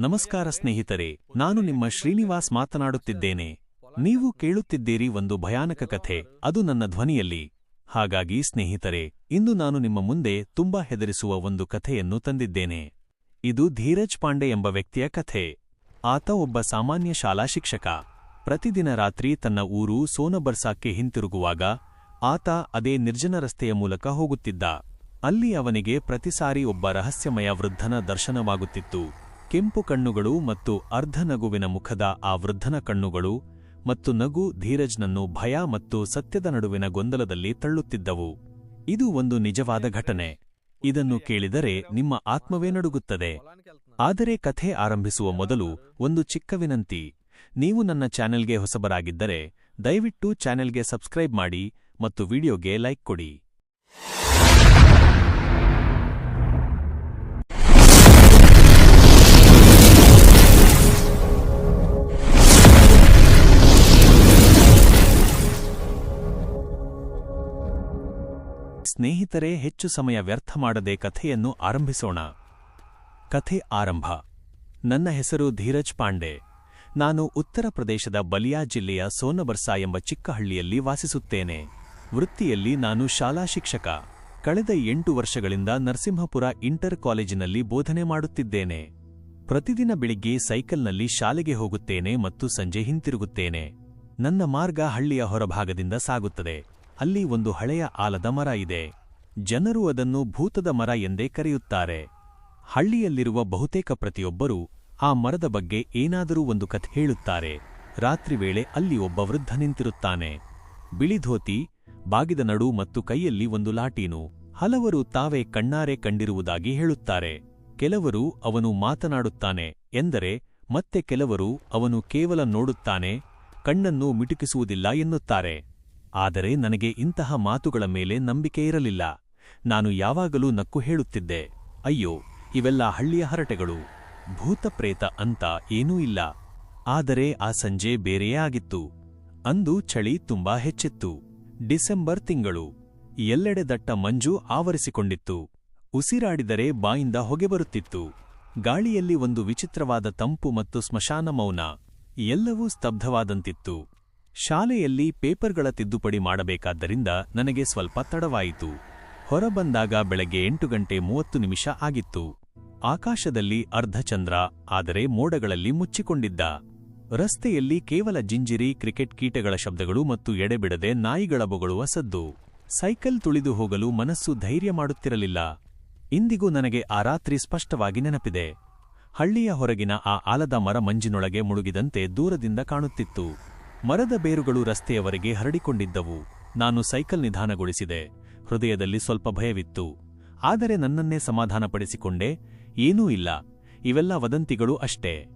ನಮಸ್ಕಾರ ಸ್ನೇಹಿತರೆ, ನಾನು ನಿಮ್ಮ ಶ್ರೀನಿವಾಸ್ ಮಾತನಾಡುತ್ತಿದ್ದೇನೆ. ನೀವು ಕೇಳುತ್ತಿದ್ದೀರಿ ಒಂದು ಭಯಾನಕ ಕಥೆ, ಅದು ನನ್ನ ಧ್ವನಿಯಲ್ಲಿ. ಹಾಗಾಗಿ ಸ್ನೇಹಿತರೆ, ಇಂದು ನಾನು ನಿಮ್ಮ ಮುಂದೆ ತುಂಬಾ ಹೆದರಿಸುವ ಒಂದು ಕಥೆಯನ್ನು ತಂದಿದ್ದೇನೆ. ಇದು ಧೀರಜ್ ಪಾಂಡೆ ಎಂಬ ವ್ಯಕ್ತಿಯ ಕಥೆ. ಆತ ಒಬ್ಬ ಸಾಮಾನ್ಯ ಶಾಲಾ ಶಿಕ್ಷಕ. ಪ್ರತಿದಿನ ರಾತ್ರಿ ತನ್ನ ಊರು ಸೋನಬರ್ಸಾಕ್ಕೆ ಹಿಂತಿರುಗುವಾಗ, ಆತ ಅದೇ ನಿರ್ಜನ ರಸ್ತೆಯ ಮೂಲಕ ಹೋಗುತ್ತಿದ್ದ. ಅಲ್ಲಿ ಅವನಿಗೆ ಪ್ರತಿಸಾರಿ ಒಬ್ಬ ರಹಸ್ಯಮಯ ವೃದ್ಧನ ದರ್ಶನವಾಗುತ್ತಿತ್ತು. ಕೆಂಪು ಕಣ್ಣುಗಳು ಮತ್ತು ಅರ್ಧ ನಗುವಿನ ಮುಖದ ಆ ವೃದ್ಧನ ಕಣ್ಣುಗಳು ಮತ್ತು ನಗು ಧೀರಜ್ನನ್ನು ಭಯ ಮತ್ತು ಸತ್ಯದ ನಡುವಿನ ಗೊಂದಲದಲ್ಲಿ ತಳ್ಳುತ್ತಿದ್ದವು. ಇದು ಒಂದು ನಿಜವಾದ ಘಟನೆ. ಇದನ್ನು ಕೇಳಿದರೆ ನಿಮ್ಮ ಆತ್ಮವೇ ನಡುಗುತ್ತದೆ. ಆದರೆ ಕಥೆ ಆರಂಭಿಸುವ ಮೊದಲು ಒಂದು ಚಿಕ್ಕ ವಿನಂತಿ. ನೀವು ನನ್ನ ಚಾನೆಲ್ಗೆ ಹೊಸಬರಾಗಿದ್ದರೆ ದಯವಿಟ್ಟು ಚಾನೆಲ್ಗೆ ಸಬ್ಸ್ಕ್ರೈಬ್ ಮಾಡಿ ಮತ್ತು ವಿಡಿಯೋಗೆ ಲೈಕ್ ಕೊಡಿ. ಸ್ನೇಹಿತರೆ, ಹೆಚ್ಚು ಸಮಯ ವ್ಯರ್ಥ ಮಾಡದೆ ಕಥೆಯನ್ನು ಆರಂಭಿಸೋಣ. ಕಥೆ ಆರಂಭ. ನನ್ನ ಹೆಸರು ಧೀರಜ್ ಪಾಂಡೆ. ನಾನು ಉತ್ತರ ಪ್ರದೇಶದ ಬಲಿಯಾ ಜಿಲ್ಲೆಯ ಸೋನಬರ್ಸಾ ಎಂಬ ಚಿಕ್ಕಹಳ್ಳಿಯಲ್ಲಿ ವಾಸಿಸುತ್ತೇನೆ. ವೃತ್ತಿಯಲ್ಲಿ ನಾನು ಶಾಲಾ ಶಿಕ್ಷಕ. ಕಳೆದ ಎಂಟು ವರ್ಷಗಳಿಂದ ನರಸಿಂಹಪುರ ಇಂಟರ್ ಕಾಲೇಜಿನಲ್ಲಿ ಬೋಧನೆ ಮಾಡುತ್ತಿದ್ದೇನೆ. ಪ್ರತಿದಿನ ಬೆಳಿಗ್ಗೆ ಸೈಕಲ್ನಲ್ಲಿ ಶಾಲೆಗೆ ಹೋಗುತ್ತೇನೆ ಮತ್ತು ಸಂಜೆ ಹಿಂತಿರುಗುತ್ತೇನೆ. ನನ್ನ ಮಾರ್ಗ ಹಳ್ಳಿಯ ಹೊರಭಾಗದಿಂದ ಸಾಗುತ್ತದೆ. ಅಲ್ಲಿ ಒಂದು ಹಳೆಯ ಆಲದ ಮರ ಇದೆ. ಜನರು ಅದನ್ನು ಭೂತದ ಮರ ಎಂದೇ ಕರೆಯುತ್ತಾರೆ. ಹಳ್ಳಿಯಲ್ಲಿರುವ ಬಹುತೇಕ ಪ್ರತಿಯೊಬ್ಬರೂ ಆ ಮರದ ಬಗ್ಗೆ ಏನಾದರೂ ಒಂದು ಕಥೆ ಹೇಳುತ್ತಾರೆ. ರಾತ್ರಿ ವೇಳೆ ಅಲ್ಲಿ ಒಬ್ಬ ವೃದ್ಧ ನಿಂತಿರುತ್ತಾನೆ. ಬಿಳಿ ಧೋತಿ, ಬಾಗಿದ ನಡು ಮತ್ತು ಕೈಯಲ್ಲಿ ಒಂದು ಲಾಟೀನು. ಹಲವರು ತಾವೇ ಕಣ್ಣಾರೆ ಕಂಡಿರುವುದಾಗಿ ಹೇಳುತ್ತಾರೆ. ಕೆಲವರು ಅವನು ಮಾತನಾಡುತ್ತಾನೆ ಎಂದರೆ ಮತ್ತೆ ಕೆಲವರು ಅವನು ಕೇವಲ ನೋಡುತ್ತಾನೆ, ಕಣ್ಣನ್ನು ಮಿಟುಕಿಸುವುದಿಲ್ಲ ಎನ್ನುತ್ತಾರೆ. ಆದರೆ ನನಗೆ ಇಂತಹ ಮಾತುಗಳ ಮೇಲೆ ನಂಬಿಕೆ ಇರಲಿಲ್ಲ. ನಾನು ಯಾವಾಗಲೂ ನಕ್ಕು ಹೇಳುತ್ತಿದ್ದೆ, ಅಯ್ಯೋ, ಇವೆಲ್ಲ ಹಳ್ಳಿಯ ಹರಟೆಗಳು, ಭೂತಪ್ರೇತ ಅಂತ ಏನೂ ಇಲ್ಲ. ಆದರೆ ಆ ಸಂಜೆ ಬೇರೆಯೇ ಆಗಿತ್ತು. ಅಂದು ಚಳಿ ತುಂಬಾ ಹೆಚ್ಚಿತ್ತು. ಡಿಸೆಂಬರ್ ತಿಂಗಳು. ಎಲ್ಲೆಡೆ ದಟ್ಟ ಮಂಜು ಆವರಿಸಿಕೊಂಡಿತ್ತು. ಉಸಿರಾಡಿದರೆ ಬಾಯಿಂದ ಹೊಗೆ ಬರುತ್ತಿತ್ತು. ಗಾಳಿಯಲ್ಲಿ ಒಂದು ವಿಚಿತ್ರವಾದ ತಂಪು ಮತ್ತು ಸ್ಮಶಾನ ಮೌನ. ಎಲ್ಲವೂ ಸ್ತಬ್ಧವಾದಂತಿತ್ತು. ಶಾಲೆಯಲ್ಲಿ ಪೇಪರ್ಗಳ ತಿದ್ದುಪಡಿ ಮಾಡಬೇಕಾದ್ದರಿಂದ ನನಗೆ ಸ್ವಲ್ಪ ತಡವಾಯಿತು. ಹೊರಬಂದಾಗ ಬೆಳಗ್ಗೆ ಎಂಟು ಗಂಟೆ ಮೂವತ್ತು ನಿಮಿಷ ಆಗಿತ್ತು. ಆಕಾಶದಲ್ಲಿ ಅರ್ಧಚಂದ್ರ ಆದರೆ ಮೋಡಗಳಲ್ಲಿ ಮುಚ್ಚಿಕೊಂಡಿದ್ದ. ರಸ್ತೆಯಲ್ಲಿ ಕೇವಲ ಜಿಂಜಿರಿ, ಕ್ರಿಕೆಟ್ ಕೀಟಗಳ ಶಬ್ದಗಳು ಮತ್ತು ಎಡೆಬಿಡದೆ ನಾಯಿಗಳ ಬೊಗಳುವ ಸದ್ದು. ಸೈಕಲ್ ತುಳಿದು ಹೋಗಲು ಮನಸ್ಸು ಧೈರ್ಯ ಮಾಡುತ್ತಿರಲಿಲ್ಲ. ಇಂದಿಗೂ ನನಗೆ ಆ ರಾತ್ರಿ ಸ್ಪಷ್ಟವಾಗಿ ನೆನಪಿದೆ. ಹಳ್ಳಿಯ ಹೊರಗಿನ ಆ ಆಲದ ಮರ ಮಂಜಿನೊಳಗೆ ಮುಳುಗಿದಂತೆ ದೂರದಿಂದ ಕಾಣುತ್ತಿತ್ತು. ಮರದ ಬೇರುಗಳು ರಸ್ತೆಯವರೆಗೆ ಹರಡಿಕೊಂಡಿದ್ದವು. ನಾನು ಸೈಕಲ್ ನಿಧಾನಗೊಳಿಸಿದೆ. ಹೃದಯದಲ್ಲಿ ಸ್ವಲ್ಪ ಭಯವಿತ್ತು. ಆದರೆ ನನ್ನನ್ನೇ ಸಮಾಧಾನಪಡಿಸಿಕೊಂಡೆ. ಏನೂ ಇಲ್ಲ. ಇವೆಲ್ಲ ವದಂತಿಗಳು ಅಷ್ಟೇ.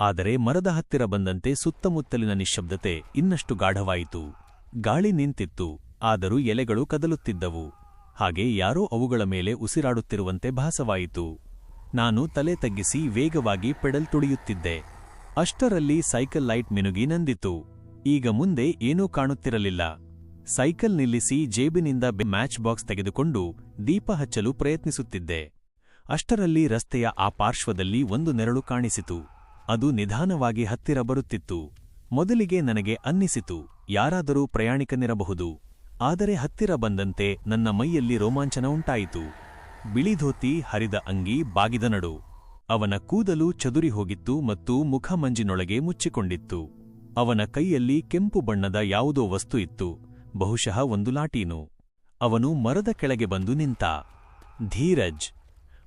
ಆದರೆ ಮರದ ಹತ್ತಿರ ಬಂದಂತೆ ಸುತ್ತಮುತ್ತಲಿನ ನಿಶ್ಶಬ್ದತೆ ಇನ್ನಷ್ಟು ಗಾಢವಾಯಿತು. ಗಾಳಿ ನಿಂತಿತ್ತು. ಆದರೂ ಎಲೆಗಳು ಕದಲುತ್ತಿದ್ದವು. ಹಾಗೆ ಯಾರೋ ಅವುಗಳ ಮೇಲೆ ಉಸಿರಾಡುತ್ತಿರುವಂತೆ ಭಾಸವಾಯಿತು. ನಾನು ತಲೆ ತಗ್ಗಿಸಿ ವೇಗವಾಗಿ ಪೆಡಲ್ ತುಳಿಯುತ್ತಿದ್ದೆ. ಅಷ್ಟರಲ್ಲಿ ಸೈಕಲ್ ಲೈಟ್ ಮಿನುಗಿ ನಂದಿತು. ಈಗ ಮುಂದೆ ಏನೂ ಕಾಣುತ್ತಿರಲಿಲ್ಲ. ಸೈಕಲ್ ನಿಲ್ಲಿಸಿ ಜೇಬಿನಿಂದ ಮ್ಯಾಚ್ ಬಾಕ್ಸ್ ತೆಗೆದುಕೊಂಡು ದೀಪ ಹಚ್ಚಲು ಪ್ರಯತ್ನಿಸುತ್ತಿದ್ದೆ. ಅಷ್ಟರಲ್ಲಿ ರಸ್ತೆಯ ಆ ಪಾರ್ಶ್ವದಲ್ಲಿ ಒಂದು ನೆರಳು ಕಾಣಿಸಿತು. ಅದು ನಿಧಾನವಾಗಿ ಹತ್ತಿರ ಬರುತ್ತಿತ್ತು. ಮೊದಲಿಗೆ ನನಗೆ ಅನ್ನಿಸಿತು, ಯಾರಾದರೂ ಪ್ರಯಾಣಿಕನಿರಬಹುದು. ಆದರೆ ಹತ್ತಿರ ಬಂದಂತೆ ನನ್ನ ಮೈಯಲ್ಲಿ ರೋಮಾಂಚನ ಉಂಟಾಯಿತು. ಬಿಳಿ ಧೋತಿ ಹರಿದ ಅಂಗಿ ಬಾಗಿದ ನಡು ಅವನ ಕೂದಲು ಚದುರಿ ಹೋಗಿತ್ತು ಮತ್ತು ಮುಖಮಂಜಿನೊಳಗೆ ಮುಚ್ಚಿಕೊಂಡಿತ್ತು. ಅವನ ಕೈಯಲ್ಲಿ ಕೆಂಪು ಬಣ್ಣದ ಯಾವುದೋ ವಸ್ತು ಇತ್ತು. ಬಹುಶಃ ಒಂದು ಲಾಟೀನು. ಅವನು ಮರದ ಕೆಳಗೆ ಬಂದು ನಿಂತ, ಧೀರಜ್.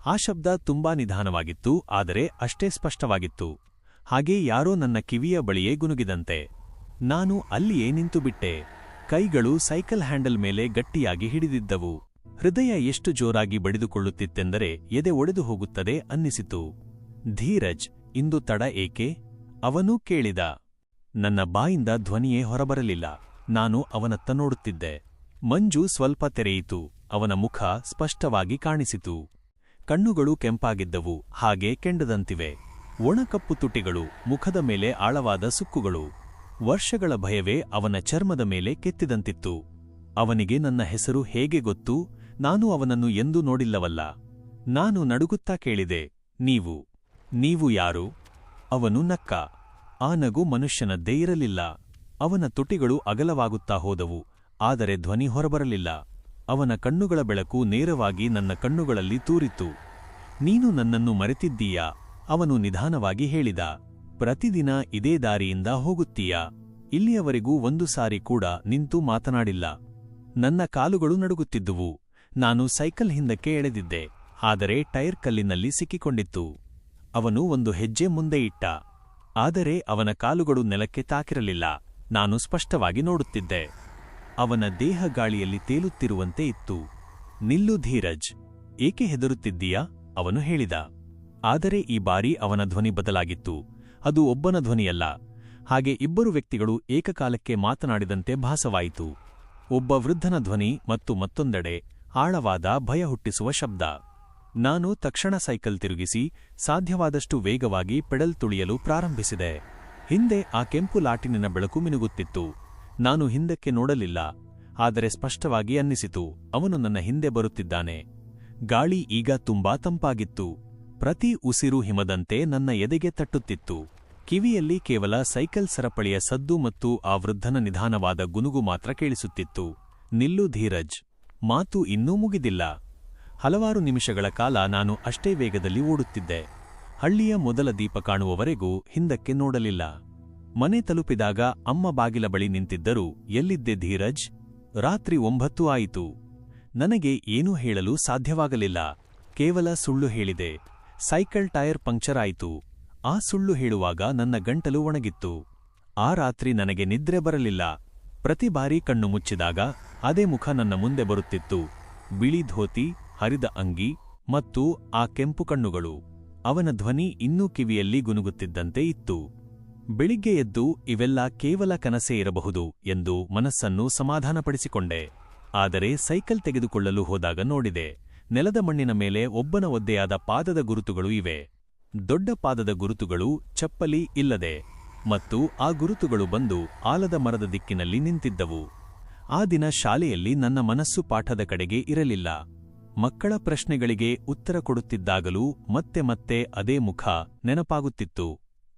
ಆ ಶಬ್ದ ತುಂಬಾ ನಿಧಾನವಾಗಿತ್ತು, ಆದರೆ ಅಷ್ಟೇ ಸ್ಪಷ್ಟವಾಗಿತ್ತು. ಹಾಗೆ ಯಾರೋ ನನ್ನ ಕಿವಿಯ ಬಳಿಯೇ ಗುನುಗಿದಂತೆ. ನಾನು ಅಲ್ಲಿಯೇ ನಿಂತುಬಿಟ್ಟೆ ಕೈಗಳು ಸೈಕಲ್ ಹ್ಯಾಂಡಲ್ ಮೇಲೆ ಗಟ್ಟಿಯಾಗಿ ಹಿಡಿದಿದ್ದವು. ಹೃದಯ ಎಷ್ಟು ಜೋರಾಗಿ ಬಡಿದುಕೊಳ್ಳುತ್ತಿತ್ತೆಂದರೆ ಎದೆ ಒಡೆದು ಹೋಗುತ್ತದೆ ಅನ್ನಿಸಿತು. ಧೀರಜ್, ಇಂದು ತಡ ಏಕೆ? ಅವನೂ ಕೇಳಿದ. ನನ್ನ ಬಾಯಿಂದ ಧ್ವನಿಯೇ ಹೊರಬರಲಿಲ್ಲ. ನಾನು ಅವನತ್ತ ನೋಡುತ್ತಿದ್ದೆ. ಮಂಜು ಸ್ವಲ್ಪ ತೆರೆಯಿತು. ಅವನ ಮುಖ ಸ್ಪಷ್ಟವಾಗಿ ಕಾಣಿಸಿತು. ಕಣ್ಣುಗಳು ಕೆಂಪಾಗಿದ್ದವು. ಹಾಗೆ ಕೆಂಡದಂತಿವೆ. ಒಣಕಪ್ಪು ತುಟಿಗಳು, ಮುಖದ ಮೇಲೆ ಆಳವಾದ ಸುಕ್ಕುಗಳು. ವರ್ಷಗಳ ಭಯವೇ ಅವನ ಚರ್ಮದ ಮೇಲೆ ಕೆತ್ತಿದಂತಿತ್ತು. ಅವನಿಗೆ ನನ್ನ ಹೆಸರು ಹೇಗೆ ಗೊತ್ತು? ನಾನು ಅವನನ್ನು ಎಂದೂ ನೋಡಿಲ್ಲವಲ್ಲ. ನಾನು ನಡುಗುತ್ತಾ ಕೇಳಿದೆ, ನೀವು ನೀವು ಯಾರು? ಅವನು ನಕ್ಕ ಆ ನಗು ಮನುಷ್ಯನದ್ದೇ ಇರಲಿಲ್ಲ ಅವನ ತುಟಿಗಳು ಅಗಲವಾಗುತ್ತಾ ಹೋದವು, ಆದರೆ ಧ್ವನಿ ಹೊರಬರಲಿಲ್ಲ. ಅವನ ಕಣ್ಣುಗಳ ಬೆಳಕು ನೇರವಾಗಿ ನನ್ನ ಕಣ್ಣುಗಳಲ್ಲಿ ತೂರಿತು ನೀನು ನನ್ನನ್ನು ಮರೆತಿದ್ದೀಯಾ? ಅವನು ನಿಧಾನವಾಗಿ ಹೇಳಿದ, ಪ್ರತಿದಿನ ಇದೇ ದಾರಿಯಿಂದ ಹೋಗುತ್ತೀಯಾ? ಇಲ್ಲಿಯವರೆಗೂ ಒಂದು ಸಾರಿ ಕೂಡ ನಿಂತು ಮಾತನಾಡಿಲ್ಲ. ನನ್ನ ಕಾಲುಗಳು ನಡುಗುತ್ತಿದ್ದುವು. ನಾನು ಸೈಕಲ್ ಹಿಂದಕ್ಕೆ ಎಳೆದಿದ್ದೆ, ಆದರೆ ಟೈರ್ ಕಲ್ಲಿನಲ್ಲಿ ಸಿಕ್ಕಿಕೊಂಡಿತ್ತು. ಅವನು ಒಂದು ಹೆಜ್ಜೆ ಮುಂದೆ ಇಟ್ಟ ಆದರೆ ಅವನ ಕಾಲುಗಳು ನೆಲಕ್ಕೆ ತಾಕಿರಲಿಲ್ಲ. ನಾನು ಸ್ಪಷ್ಟವಾಗಿ ನೋಡುತ್ತಿದ್ದೆ. ಅವನ ದೇಹ ಗಾಳಿಯಲ್ಲಿ ತೇಲುತ್ತಿರುವಂತೆ ಇತ್ತು. ನಿಲ್ಲು ಧೀರಜ್, ಏಕೆ ಹೆದರುತ್ತಿದ್ದೀಯಾ? ಅವನು ಹೇಳಿದ. ಆದರೆ ಈ ಬಾರಿ ಅವನ ಧ್ವನಿ ಬದಲಾಗಿತ್ತು. ಅದು ಒಬ್ಬನ ಧ್ವನಿಯಲ್ಲ. ಹಾಗೆ ಇಬ್ಬರು ವ್ಯಕ್ತಿಗಳು ಏಕಕಾಲಕ್ಕೆ ಮಾತನಾಡಿದಂತೆ ಭಾಸವಾಯಿತು. ಒಬ್ಬ ವೃದ್ಧನ ಧ್ವನಿ ಮತ್ತು ಮತ್ತೊಂದೆಡೆ ಆಳವಾದ ಭಯ ಹುಟ್ಟಿಸುವ ಶಬ್ದ. ನಾನು ತಕ್ಷಣ ಸೈಕಲ್ ತಿರುಗಿಸಿ ಸಾಧ್ಯವಾದಷ್ಟು ವೇಗವಾಗಿ ಪೆಡಲ್ ತುಳಿಯಲು ಪ್ರಾರಂಭಿಸಿದೆ. ಹಿಂದೆ ಆ ಕೆಂಪು ಲಾಟಿನಿನ ಬೆಳಕು ಮಿನುಗುತ್ತಿತ್ತು. ನಾನು ಹಿಂದಕ್ಕೆ ನೋಡಲಿಲ್ಲ. ಆದರೆ ಸ್ಪಷ್ಟವಾಗಿ ಅನ್ನಿಸಿತು, ಅವನು ನನ್ನ ಹಿಂದೆ ಬರುತ್ತಿದ್ದಾನೆ. ಗಾಳಿ ಈಗ ತುಂಬಾ ತಂಪಾಗಿತ್ತು. ಪ್ರತಿ ಉಸಿರು ಹಿಮದಂತೆ ನನ್ನ ಎದೆಗೆ ತಟ್ಟುತ್ತಿತ್ತು. ಕಿವಿಯಲ್ಲಿ ಕೇವಲ ಸೈಕಲ್ ಸರಪಳಿಯ ಸದ್ದು ಮತ್ತು ಆ ವೃದ್ಧನ ನಿಧಾನವಾದ ಗುನುಗು ಮಾತ್ರ ಕೇಳಿಸುತ್ತಿತ್ತು. ನಿಲ್ಲು ಧೀರಜ್, ಮಾತು ಇನ್ನೂ ಮುಗಿದಿಲ್ಲ. ಹಲವಾರು ನಿಮಿಷಗಳ ಕಾಲ ನಾನು ಅಷ್ಟೇ ವೇಗದಲ್ಲಿ ಓಡುತ್ತಿದ್ದೆ. ಹಳ್ಳಿಯ ಮೊದಲ ದೀಪ ಕಾಣುವವರೆಗೂ ಹಿಂದಕ್ಕೆ ನೋಡಲಿಲ್ಲ. ಮನೆ ತಲುಪಿದಾಗ ಅಮ್ಮ ಬಾಗಿಲ ಬಳಿ ನಿಂತಿದ್ದರು. ಎಲ್ಲಿದ್ದೆ ಧೀರಜ್? ರಾತ್ರಿ ಒಂಬತ್ತು ಆಯಿತು. ನನಗೆ ಏನೂ ಹೇಳಲು ಸಾಧ್ಯವಾಗಲಿಲ್ಲ. ಕೇವಲ ಸುಳ್ಳು ಹೇಳಿದೆ. ಸೈಕಲ್ ಟೈರ್ ಪಂಕ್ಚರ್ ಆಯಿತು. ಆ ಸುಳ್ಳು ಹೇಳುವಾಗ ನನ್ನ ಗಂಟಲು ಒಣಗಿತ್ತು. ಆ ರಾತ್ರಿ ನನಗೆ ನಿದ್ರೆ ಬರಲಿಲ್ಲ. ಪ್ರತಿ ಬಾರಿ ಕಣ್ಣು ಮುಚ್ಚಿದಾಗ ಅದೇ ಮುಖ ನನ್ನ ಮುಂದೆ ಬರುತ್ತಿತ್ತು. ಬಿಳಿ ಧೋತಿ ಹರಿದ ಅಂಗಿ ಮತ್ತು ಆ ಕೆಂಪು ಕಣ್ಣುಗಳು. ಅವನ ಧ್ವನಿ ಇನ್ನೂ ಕಿವಿಯಲ್ಲಿ ಗುನುಗುತ್ತಿದ್ದಂತೆ ಇತ್ತು. ಬೆಳಿಗ್ಗೆ ಎದ್ದು ಇವೆಲ್ಲ ಕೇವಲ ಕನಸೇ ಇರಬಹುದು ಎಂದು ಮನಸ್ಸನ್ನು ಸಮಾಧಾನಪಡಿಸಿಕೊಂಡೆ. ಆದರೆ ಸೈಕಲ್ ತೆಗೆದುಕೊಳ್ಳಲು ಹೋದಾಗ ನೋಡಿದೆ, ನೆಲದ ಮಣ್ಣಿನ ಮೇಲೆ ಒಬ್ಬನ ಒದ್ದೆಯಾದ ಪಾದದ ಗುರುತುಗಳು ಇವೆ. ದೊಡ್ಡ ಪಾದದ ಗುರುತುಗಳು ಚಪ್ಪಲಿ ಇಲ್ಲದೆ ಮತ್ತು ಆ ಗುರುತುಗಳು ಬಂದು ಆಲದ ಮರದ ದಿಕ್ಕಿನಲ್ಲಿ ನಿಂತಿದ್ದವು. ಆ ದಿನ ಶಾಲೆಯಲ್ಲಿ ನನ್ನ ಮನಸ್ಸು ಪಾಠದ ಕಡೆಗೆ ಇರಲಿಲ್ಲ. ಮಕ್ಕಳ ಪ್ರಶ್ನೆಗಳಿಗೆ ಉತ್ತರ ಕೊಡುತ್ತಿದ್ದಾಗಲೂ ಮತ್ತೆ ಮತ್ತೆ ಅದೇ ಮುಖ ನೆನಪಾಗುತ್ತಿತ್ತು.